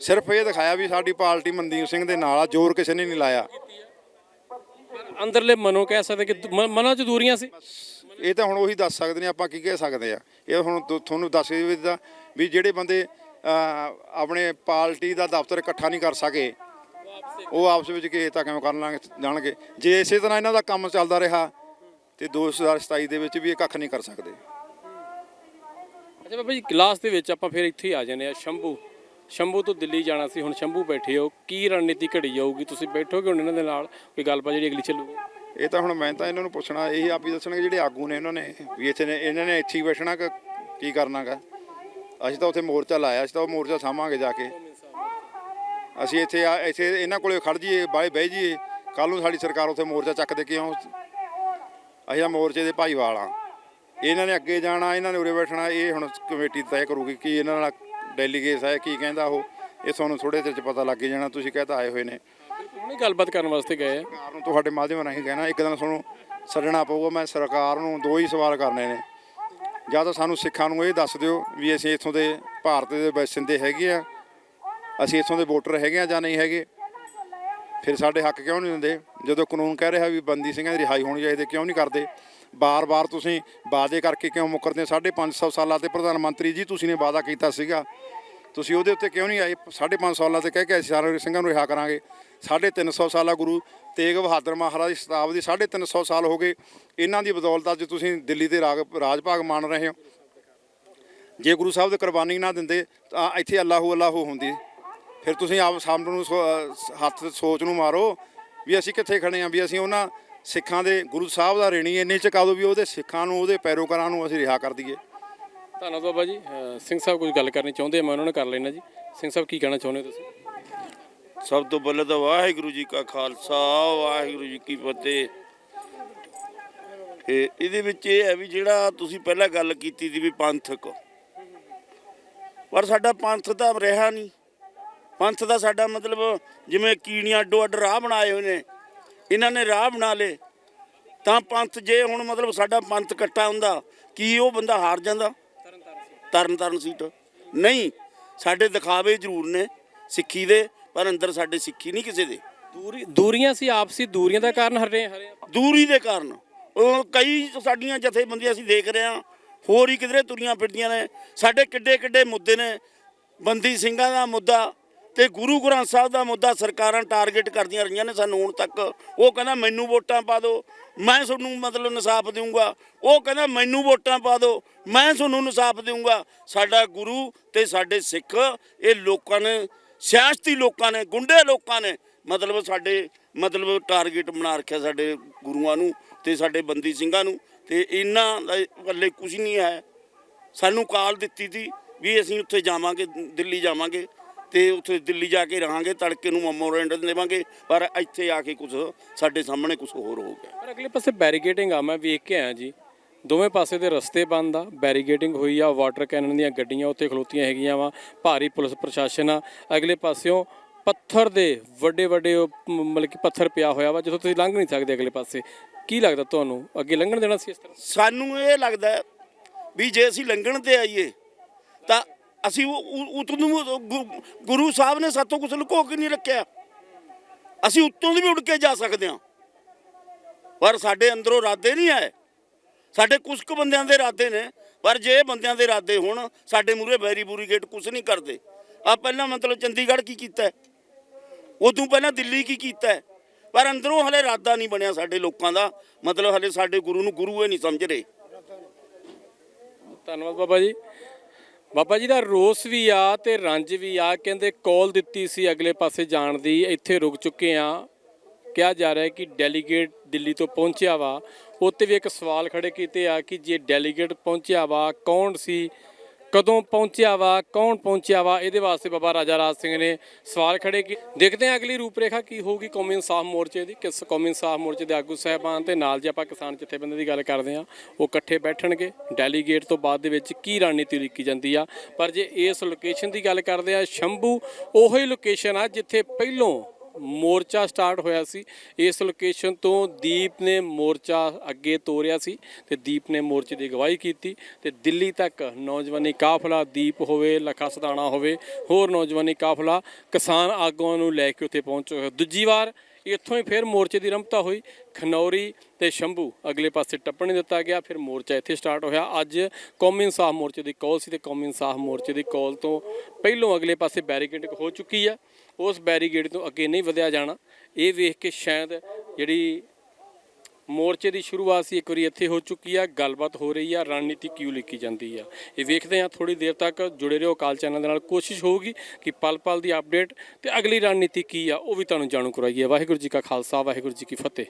ਸਿਰਫ ਇਹ ਦਿਖਾਇਆ ਵੀ ਸਾਡੀ ਪਾਰਟੀ ਮਨਦੀਪ ਸਿੰਘ ਦੇ ਨਾਲ ਆ, ਜ਼ੋਰ ਕਿਸੇ ਨੇ ਨਹੀਂ ਲਾਇਆ। ਅੰਦਰਲੇ ਮਨੋਂ ਕਹਿ ਸਕਦੇ ਕਿ ਦ- ਮ- ਮਨਾਂ 'ਚ ਦੂਰੀਆਂ ਸੀ? ਇਹ ਤਾਂ ਹੁਣ ਉਹੀ ਦੱਸ ਸਕਦੇ ਨੇ ਆਪਾਂ ਕੀ ਕਹਿ ਸਕਦੇ ਆ। ਇਹ ਹੁਣ ਤੁ- ਤੁਹਾਨੂੰ ਦੱਸ ਵੀ ਦਿੱਤਾ ਵੀ ਜਿਹੜੇ ਬੰਦੇ ਅਹ, ਆਪਣੇ ਪਾਰਟੀ ਦਾ ਦਫ਼ਤਰ ਇਕੱਠਾ ਨਹੀਂ ਕਰ ਸਕੇ ਉਹ ਆਪਸ ਵਿੱਚ ਕਿਸੇ ਤਾਂ ਕਿਵੇਂ ਕਰਨ ਲਾਂਗੇ ਜਾਣਗੇ। ਜੇ ਇਸੇ ਤਰ੍ਹਾਂ ਇਹਨਾਂ ਦਾ ਕੰਮ ਚੱਲਦਾ ਰਿਹਾ ਤੇ 2027 ਦੇ ਵਿੱਚ ਵੀ ਇਹ ਕੱਖ ਨਹੀਂ ਕਰ ਸਕਦੇ। ਅੱਛਾ ਬਾਬਾ ਜੀ ਕਲਾਸ ਦੇ ਵਿੱਚ ਆਪਾਂ ਫਿਰ ਇੱਥੇ ਹੀ ਆ ਜਾਂਦੇ ਆ ਸ਼ੰਭੂ। ਸ਼ੰਭੂ ਤੋਂ ਦਿੱਲੀ ਜਾਣਾ ਸੀ ਹੁਣ ਸ਼ੰਭੂ ਬੈਠੇ ਹੋ। ਕੀ ਰਣਨੀਤੀ ਘੜੀ ਜਾਊਗੀ? ਤੁਸੀਂ ਬੈਠੋਗੇ ਹੁਣ ਇਹਨਾਂ ਦੇ ਨਾਲ? ਕੋਈ ਗੱਲਬਾਤ ਜਿਹੜੀ ਅਗਲੀ ਚੱਲੂਗੀ? ਇਹ ਤਾਂ ਹੁਣ ਮੈਂ ਤਾਂ ਇਹਨਾਂ ਨੂੰ ਪੁੱਛਣਾ, ਇਹੀ ਆਪ ਹੀ ਦੱਸਣਗੇ ਜਿਹੜੇ ਆਗੂ ਨੇ ਇਹਨਾਂ ਨੇ, ਵੀ ਇੱਥੇ ਨੇ, ਇਹਨਾਂ ਨੇ ਇੱਥੇ ਹੀ ਬੈਠਣਾ ਕਿ ਕੀ ਕਰਨਾਗਾ? ਅਸੀਂ ਤਾਂ ਉੱਥੇ ਮੋਰਚਾ ਲਾਇਆ, ਅਸੀਂ ਤਾਂ ਉਹ ਮੋਰਚਾ ਸਾਂਭਾਂਗੇ ਜਾ ਕੇ। ਅਸੀਂ ਇੱਥੇ ਆ, ਇੱਥੇ ਇਹਨਾਂ ਕੋਲੇ ਖੜ ਜਾਈਏ ਬਾਏ ਬਹਿ ਜਾਈਏ ਕੱਲ ਨੂੰ ਸਾਡੀ ਸਰਕਾਰ ਉੱਥੇ ਮੋਰਚਾ ਚੱਕ ਦੇ ਕਿਉਂ? ਅਸੀਂ ਤਾਂ ਮੋਰਚੇ ਦੇ ਭਾਈਵਾਲ ਆ ਇਹਨਾਂ ਨੇ ਅੱਗੇ ਜਾਣਾ, ਇਹਨਾਂ ਨੇ ਉਰੇ ਬੈਠਣਾ, ਇਹ ਹੁਣ ਕਮੇਟੀ ਤੈਅ ਕਰੂਗੀ ਕਿ ਇਹਨਾਂ ਨਾਲ ਡੈਲੀਗੇਟਸ ਹੈ, ਕੀ ਕਹਿੰਦਾ ਉਹ। ਇਹ ਤੁਹਾਨੂੰ ਥੋੜੇ ਚਿਰ ਚ ਪਤਾ ਲੱਗ ਜਾਣਾ, ਤੁਸੀਂ ਕਹਤਾ ਆਏ ਹੋਏ ਨੇ। ਹੁਣੇ ਗੱਲਬਾਤ ਕਰਨ ਵਾਸਤੇ ਗਏ ਆ। ਸਰਕਾਰ ਨੂੰ ਤੁਹਾਡੇ ਮਾਧਿਅਮ ਰਾਹੀਂ ਕਹਿਣਾ, ਇੱਕ ਦਿਨ ਤੁਹਾਨੂੰ ਛੱਡਣਾ ਪਊਗਾ। ਮੈਂ ਸਰਕਾਰ ਨੂੰ ਦੋ ਹੀ ਸਵਾਲ ਕਰਨੇ ਨੇ। ਜਾਂ ਤਾਂ ਸਾਨੂੰ ਸਿੱਖਾਂ ਨੂੰ ਇਹ ਦੱਸ ਦਿਓ ਵੀ ਅਸੀਂ ਇੱਥੋਂ ਦੇ ਭਾਰਤ ਦੇ ਵਸਿੰਦੇ ਹੈਗੇ ਆ। ਅਸੀਂ ਇੱਥੋਂ ਦੇ ਵੋਟਰ ਹੈਗੇ ਆ ਜਾਂ ਨਹੀਂ ਹੈਗੇ। ਫਿਰ ਸਾਡੇ ਹੱਕ ਕਿਉਂ ਨਹੀਂ ਦਿੰਦੇ? ਜਦੋਂ ਕਾਨੂੰਨ ਕਹਿ ਰਿਹਾ ਵੀ ਬੰਦੀ ਸਿੰਘਾਂ ਦੀ ਰਿਹਾਈ ਹੋਣੀ ਚਾਹੀਦੀ, ਕਿਉਂ ਨਹੀਂ ਕਰਦੇ? ਬਾਰ-ਬਾਰ ਤੁਸੀਂ ਵਾਅਦੇ ਕਰਕੇ ਕਿਉਂ ਮੁੱਕਰਦੇ 550 ਸਾਲਾਂ ਤੇ ਪ੍ਰਧਾਨ ਮੰਤਰੀ ਜੀ ਤੁਸੀਂ ਨੇ ਵਾਅਦਾ ਕੀਤਾ ਸੀਗਾ। ਤੁਸੀਂ ਉਹਦੇ ਉੱਤੇ ਕਿਉਂ ਨਹੀਂ ਆਏ? 550 ਸਾਲਾਂ ਤੇ ਕਹਿ ਕੇ ਅਸੀਂ ਸਾਰੇ ਸਿੰਘਾਂ ਨੂੰ ਰਿਹਾ ਕਰਾਂਗੇ। 350 ਸਾਲਾ ਗੁਰੂ ਤੇਗ ਬਹਾਦਰ ਮਹਾਰਾਜ ਦੀ ਸ਼ਤਾਬਦੀ 350 ਸਾਲ ਹੋ ਗਏ। ਇਹਨਾਂ ਦੀ ਬਦੌਲਤ ਅੱਜ ਤੁਸੀਂ ਦਿੱਲੀ ਦੇ ਰਾਗ ਰਾਜ ਭਾਗ ਮਾਣ ਰਹੇ ਹੋ। ਜੇ ਗੁਰੂ ਸਾਹਿਬ ਦੀ ਕੁਰਬਾਨੀ ਨਾ ਦਿੰਦੇ, ਤਾਂ ਇੱਥੇ ਅੱਲਾਹੂ ਅੱਲਾਹੂ ਹੁੰਦੀ। ਫਿਰ ਤੁਸੀਂ ਆਪ ਸਾਹਮਣੇ ਨੂੰ ਸੋ- ਹੱਥ ਸੋਚ ਨੂੰ ਮਾਰੋ ਵੀ ਅਸੀਂ ਕਿੱਥੇ ਖੜੇ ਆਂ ਵੀ ਅਸੀਂ ਉਹਨਾਂ ਸਿੱਖਾਂ ਦੇ ਗੁਰੂ ਸਾਹਿਬ ਦਾ ਰੇਣੀ ਇੰਨੇ ਚ ਕਾਦੋ ਵੀ ਉਹਦੇ ਸਿੱਖਾਂ ਨੂੰ, ਉਹਦੇ ਪੈਰੋਕਾਰਾਂ ਨੂੰ ਅਸੀਂ ਰਿਹਾ ਕਰ ਦਈਏ। ਧੰਨਵਾਦ ਬਾਬਾ ਜੀ। ਸਿੰਘ ਸਾਹਿਬ ਕੁਝ ਗੱਲ ਕਰਨੀ ਚਾਹੁੰਦੇ ਆ, ਮੈਂ ਉਹਨਾਂ ਨਾਲ ਕਰ ਲੈਣਾ ਜੀ। ਸਿੰਘ ਸਾਹਿਬ, ਕੀ ਕਹਿਣਾ ਚਾਹੁੰਦੇ ਹੋ ਤੁਸੀਂ? ਸਭ ਤੋਂ ਪਹਿਲਾਂ ਤਾਂ ਵਾਹਿਗੁਰੂ ਜੀ ਕਾ ਖਾਲਸਾ, ਵਾਹਿਗੁਰੂ ਜੀ ਕੀ ਫਤਿਹ। ਇਹ ਇਹਦੇ ਵਿੱਚ ਇਹ ਹੈ ਵੀ ਜਿਹੜਾ ਤੁਸੀਂ ਪਹਿਲਾਂ ਗੱਲ ਕੀਤੀ ਸੀ ਵੀ ਪੰਥਕ। ਪਰ ਸਾਡਾ ਪੰਥ ਤਾਂ ਰਿਹਾ ਨਹੀਂ। ਪੰਥ ਦਾ ਸਾਡਾ ਮਤਲਬ ਜਿਵੇਂ ਕੀੜੀਆਂ ਅੱਡੋ ਅੱਡ ਰਾਹ ਬਣਾਏ ਹੋਏ ਨੇ, ਇਹਨਾਂ ਨੇ ਰਾਹ ਬਣਾ ਲਏ। ਤਾਂ ਪੰਥ ਜੇ ਹੁਣ ਮਤਲਬ ਸਾਡਾ ਪੰਥ ਇਕੱਠਾ ਹੁੰਦਾ, ਕੀ ਉਹ ਬੰਦਾ ਹਾਰ ਜਾਂਦਾ? ਤਰਨ ਤਰਨ ਸੀਟ। ਨਹੀਂ, ਸਾਡੇ ਦਿਖਾਵੇ ਜ਼ਰੂਰ ਨੇ ਸਿੱਖੀ ਦੇ। ਪਰ ਅੰਦਰ ਸਾਡੇ ਸਿੱਖੀ ਨਹੀਂ ਕਿਸੇ ਦੇ। ਦੂਰੀ ਦੂਰੀਆਂ ਸੀ ਆਪਸੀ ਦੂਰੀਆਂ ਦਾ ਕਾਰਨ ਹਰੇ ਹਰੇ ਦੂਰੀ ਦੇ ਕਾਰਨ। ਉਹ ਕਈ ਸਾਡੀਆਂ ਜਥੇਬੰਦੀਆਂ ਅਸੀਂ ਦੇਖ ਰਹੇ ਹਾਂ ਹੋਰ ਹੀ ਕਿਧਰੇ ਤੁਰੀਆਂ ਫਿਰਦੀਆਂ ਨੇ। ਸਾਡੇ ਕਿੱਡੇ ਕਿੱਡੇ ਮੁੱਦੇ ਨੇ। ਬੰਦੀ ਸਿੰਘਾਂ ਦਾ ਮੁੱਦਾ ਤੇ ਗੁਰੂ ਗ੍ਰੰਥ ਸਾਹਿਬ ਦਾ ਮੁੱਦਾ ਸਰਕਾਰਾਂ ਟਾਰਗੇਟ ਕਰਦੀਆਂ ਰਹੀਆਂ ਨੇ ਸਾਨੂੰ ਹੁਣ ਤੱਕ। ਉਹ ਕਹਿੰਦਾ ਮੈਨੂੰ ਵੋਟਾਂ ਪਾ ਦਿਓ। ਮੈਂ ਤੁਹਾਨੂੰ ਮਤਲਬ ਇਨਸਾਫ ਦੇਵਾਂਗਾ ਉਹ ਕਹਿੰਦਾ ਮੈਨੂੰ ਵੋਟਾਂ ਪਾ ਦਿਓ। ਮੈਂ ਤੁਹਾਨੂੰ ਇਨਸਾਫ ਦੇਵਾਂਗਾ ਸਾਡਾ ਗੁਰੂ ਤੇ ਸਾਡੇ ਸਿੱਖ ਇਹ ਲੋਕਾਂ ਨੇ ਸਿਆਸਤੀ ਲੋਕਾਂ ਨੇ, ਗੁੰਡੇ ਲੋਕਾਂ ਨੇ ਮਤਲਬ ਸਾਡੇ, ਮਤਲਬ ਟਾਰਗੇਟ ਬਣਾ ਰੱਖਿਆ ਸਾਡੇ ਗੁਰੂਆਂ ਨੂੰ ਤੇ ਸਾਡੇ ਬੰਦੀ ਸਿੰਘਾਂ ਨੂੰ ਤੇ ਇਹਨਾਂ ਦਾ ਪੱਲੇ ਕੁਝ ਨਹੀਂ ਹੈ। ਸਾਨੂੰ ਕਾਲ ਦਿੱਤੀ ਸੀ ਵੀ ਅਸੀਂ ਉੱਥੇ ਜਾਵਾਂਗੇ, ਦਿੱਲੀ ਜਾਵਾਂਗੇ ਤੇ ਉੱਥੇ ਦਿੱਲੀ ਜਾ ਕੇ ਰਹਾਂਗੇ, ਤੜਕੇ ਨੂੰ ਮੈਮੋਰੈਂਡਮ ਦੇਵਾਂਗੇ, ਪਰ ਇੱਥੇ ਆ ਕੇ ਕੁਝ ਸਾਡੇ ਸਾਹਮਣੇ ਕੁਝ ਹੋਰ ਹੋ ਗਿਆ। ਪਰ ਅਗਲੇ ਪਾਸੇ ਬੈਰੀਗੇਟਿੰਗ ਆ, ਮੈਂ ਵੇਖ ਕੇ ਆਇਆ ਜੀ। ਦੋਵੇਂ ਪਾਸੇ ਦੇ ਰਸਤੇ ਬੰਦ ਆ, ਬੈਰੀਗੇਟਿੰਗ ਹੋਈ ਆ, ਵਾਟਰ ਕੈਨਨ ਦੀਆਂ ਗੱਡੀਆਂ ਉੱਥੇ ਖਲੋਤੀਆਂ ਹੈਗੀਆਂ ਵਾ, ਭਾਰੀ ਪੁਲਿਸ ਪ੍ਰਸ਼ਾਸਨ ਆ। ਅਗਲੇ ਪਾਸਿਓਂ ਪੱਥਰ ਦੇ ਵੱਡੇ ਵੱਡੇ ਮਤਲਬ ਕਿ ਪੱਥਰ ਪਿਆ ਹੋਇਆ ਵਾ, ਜਿੱਥੋਂ ਤੁਸੀਂ ਲੰਘ ਨਹੀਂ ਸਕਦੇ ਅਗਲੇ ਪਾਸੇ। ਕੀ ਲੱਗਦਾ ਤੁਹਾਨੂੰ? ਅੱਗੇ ਲੰਘਣ ਦੇਣਾ ਸੀ ਇਸ ਤਰ੍ਹਾਂ? ਸਾਨੂੰ ਇਹ ਲੱਗਦਾ ਵੀ ਜੇ ਅਸੀਂ ਲੰਘਣ ਤੇ ਆਈਏ, ਤਾਂ ਅਸੀਂ ਉਤੋਂ ਨੂੰ ਗੁਰੂ ਸਾਹਿਬ ਨੇ ਸਾਤੋਂ ਕੁਝ ਲੁਕੋ ਕੇ ਨਹੀਂ ਰੱਖਿਆ। ਅਸੀਂ ਉੱਤੋਂ ਦੀ ਵੀ ਉੱਡ ਕੇ ਜਾ ਸਕਦੇ ਹਾਂ। ਪਰ ਸਾਡੇ ਅੰਦਰੋਂ ਇਰਾਦੇ ਨਹੀਂ ਆਏ। ਸਾਡੇ ਕੁਝ ਕੁ ਬੰਦਿਆਂ ਦੇ ਇਰਾਦੇ ਨੇ, ਪਰ ਜੇ ਇਹ ਬੰਦਿਆਂ ਦੇ ਇਰਾਦੇ ਹੋਣ, ਸਾਡੇ ਮੂਰੇ ਬੈਰੀ ਬੂਰੀ ਗੇਟ ਕੁਝ ਨਹੀਂ ਕਰਦੇ। ਆ ਪਹਿਲਾਂ ਮਤਲਬ ਚੰਡੀਗੜ੍ਹ ਕੀ ਕੀਤਾ ਉਦੋਂ ਪਹਿਲਾਂ ਦਿੱਲੀ ਕੀ ਕੀਤਾ ਪਰ ਅੰਦਰੋਂ ਹਲੇ ਇਰਾਦਾ ਨਹੀਂ ਬਣਿਆ ਸਾਡੇ ਲੋਕਾਂ ਦਾ। ਮਤਲਬ ਹਲੇ ਸਾਡੇ ਗੁਰੂ ਨੂੰ ਗੁਰੂ ਹੀ ਨਹੀਂ ਸਮਝ ਰਹੇ। ਧੰਨਵਾਦ ਬਾਬਾ ਜੀ। ਬਾਬਾ ਜੀ ਦਾ ਰੋਸ ਵੀ ਆ ਤੇ ਰੰਜ ਵੀ ਆ। ਕਹਿੰਦੇ ਕਾਲ ਦਿੱਤੀ ਸੀ ਅਗਲੇ ਪਾਸੇ ਜਾਣ ਦੀ, ਇੱਥੇ ਰੁਕ ਚੁੱਕੇ ਆ ਕਿਹਾ ਜਾ ਰਿਹਾ ਕਿ ਡੈਲੀਗੇਟ ਦਿੱਲੀ ਤੋਂ ਪਹੁੰਚਿਆ ਵਾ। ਉੱਤੇ ਵੀ ਇੱਕ ਸਵਾਲ ਖੜੇ ਕੀਤੇ ਆ ਕਿ ਜੇ ਡੈਲੀਗੇਟ ਪਹੁੰਚਿਆ ਵਾ, ਕੌਣ ਸੀ? ਕਦੋਂ ਪਹੁੰਚਿਆ ਵਾ? ਕੌਣ ਪਹੁੰਚਿਆ ਵਾ? ਇਹਦੇ ਵਾਸਤੇ ਬਾਬਾ ਰਾਜਾ ਰਾਜ ਸਿੰਘ ਨੇ ਸਵਾਲ ਖੜੇ ਕੀ ਦੇਖਦੇ ਹਾਂ ਅਗਲੀ ਰੂਪਰੇਖਾ ਕੀ ਹੋਊਗੀ ਕੌਮੀ ਇਨਸਾਫ ਮੋਰਚੇ ਦੀ, ਕਿਸ ਕੌਮੀ ਇਨਸਾਫ ਮੋਰਚੇ ਦੇ ਆਗੂ ਸਾਹਿਬਾਨ ਤੇ ਨਾਲ ਜੇ ਆਪਾਂ ਕਿਸਾਨ ਜਥੇਬੰਦੀ ਦੀ ਗੱਲ ਕਰਦੇ ਹਾਂ, ਉਹ ਇਕੱਠੇ ਬੈਠਣਗੇ। ਡੈਲੀਗੇਟ ਤੋਂ ਬਾਅਦ ਦੇ ਵਿੱਚ ਕੀ ਰਣਨੀਤੀ ਲਿਖੀ ਜਾਂਦੀ ਆ? ਪਰ ਜੇ ਇਸ ਲੋਕੇਸ਼ਨ ਦੀ ਗੱਲ ਕਰਦੇ ਆ ਸ਼ੰਭੂ ਉਹੀ ਲੋਕੇਸ਼ਨ ਆ ਜਿੱਥੇ ਪਹਿਲੋਂ ਮੋਰਚਾ ਸਟਾਰਟ ਹੋਇਆ ਸੀ। ਇਸ ਲੋਕੇਸ਼ਨ ਤੋਂ ਦੀਪ ਨੇ ਮੋਰਚਾ ਅੱਗੇ ਤੋਰਿਆ ਸੀ ਤੇ ਦੀਪ ਨੇ ਮੋਰਚੇ ਦੀ ਅਗਵਾਈ ਕੀਤੀ ਤੇ ਦਿੱਲੀ ਤੱਕ ਨੌਜਵਾਨੀ ਕਾਫਲਾ ਦੀਪ ਹੋਵੇ, ਲਖਾ ਸਦਾਣਾ ਹੋਵੇ, ਹੋਰ ਨੌਜਵਾਨੀ ਕਾਫਲਾ ਕਿਸਾਨ ਆਗੂਆਂ ਨੂੰ ਲੈ ਕੇ ਉੱਥੇ ਪਹੁੰਚੋ ਦੂਜੀ ਵਾਰ ਇੱਥੋਂ ਹੀ ਫਿਰ ਮੋਰਚੇ ਦੀ ਰੰਭਤਾ ਹੋਈ। ਖਨੌਰੀ ਤੇ ਸ਼ੰਭੂ ਅਗਲੇ ਪਾਸੇ ਟੱਪਣ ਦਿੱਤਾ ਗਿਆ, ਫਿਰ ਮੋਰਚਾ ਇੱਥੇ ਸਟਾਰਟ ਹੋਇਆ। ਅੱਜ ਕੌਮੀ ਇਨਸਾਫ ਮੋਰਚੇ ਦੀ ਕਾਲ ਸੀ ਤੇ ਕੌਮੀ ਇਨਸਾਫ ਮੋਰਚੇ ਦੀ ਕਾਲ ਤੋਂ ਪਹਿਲੋਂ ਅਗਲੇ ਪਾਸੇ ਬੈਰੀਕੇਡ ਹੋ ਚੁੱਕੀ ਆ ਉਸ ਬੈਰੀਕੇਡ ਤੋਂ ਅੱਗੇ ਨਹੀਂ ਵਧਿਆ ਜਾਣਾ। ਇਹ ਵੇਖ ਕੇ ਸ਼ਾਇਦ ਜਿਹੜੀ ਮੋਰਚੇ ਦੀ ਸ਼ੁਰੂਆਤ ਸੀ, ਇੱਕ ਵਾਰੀ ਇੱਥੇ ਹੋ ਚੁੱਕੀ ਆ, ਗੱਲਬਾਤ ਹੋ ਰਹੀ ਆ, ਰਣਨੀਤੀ ਕਿਉਂ ਲਿਖੀ ਜਾਂਦੀ ਆ। ਇਹ ਵੇਖਦੇ ਆ ਥੋੜੀ ਦੇਰ ਤੱਕ ਜੁੜੇ ਰਹੋ ਕਾਲ ਚੈਨਲ ਦੇ ਨਾਲ। ਕੋਸ਼ਿਸ਼ ਹੋਊਗੀ ਕਿ ਪਲ ਪਲ ਦੀ ਅਪਡੇਟ ਤੇ ਅਗਲੀ ਰਣਨੀਤੀ ਕੀ ਆ, ਉਹ ਵੀ ਤੁਹਾਨੂੰ ਜਾਣੂ ਕਰਾਈਏ। ਵਾਹਿਗੁਰੂ ਜੀ ਕਾ ਖਾਲਸਾ, ਵਾਹਿਗੁਰੂ ਜੀ ਕੀ ਫਤਿਹ।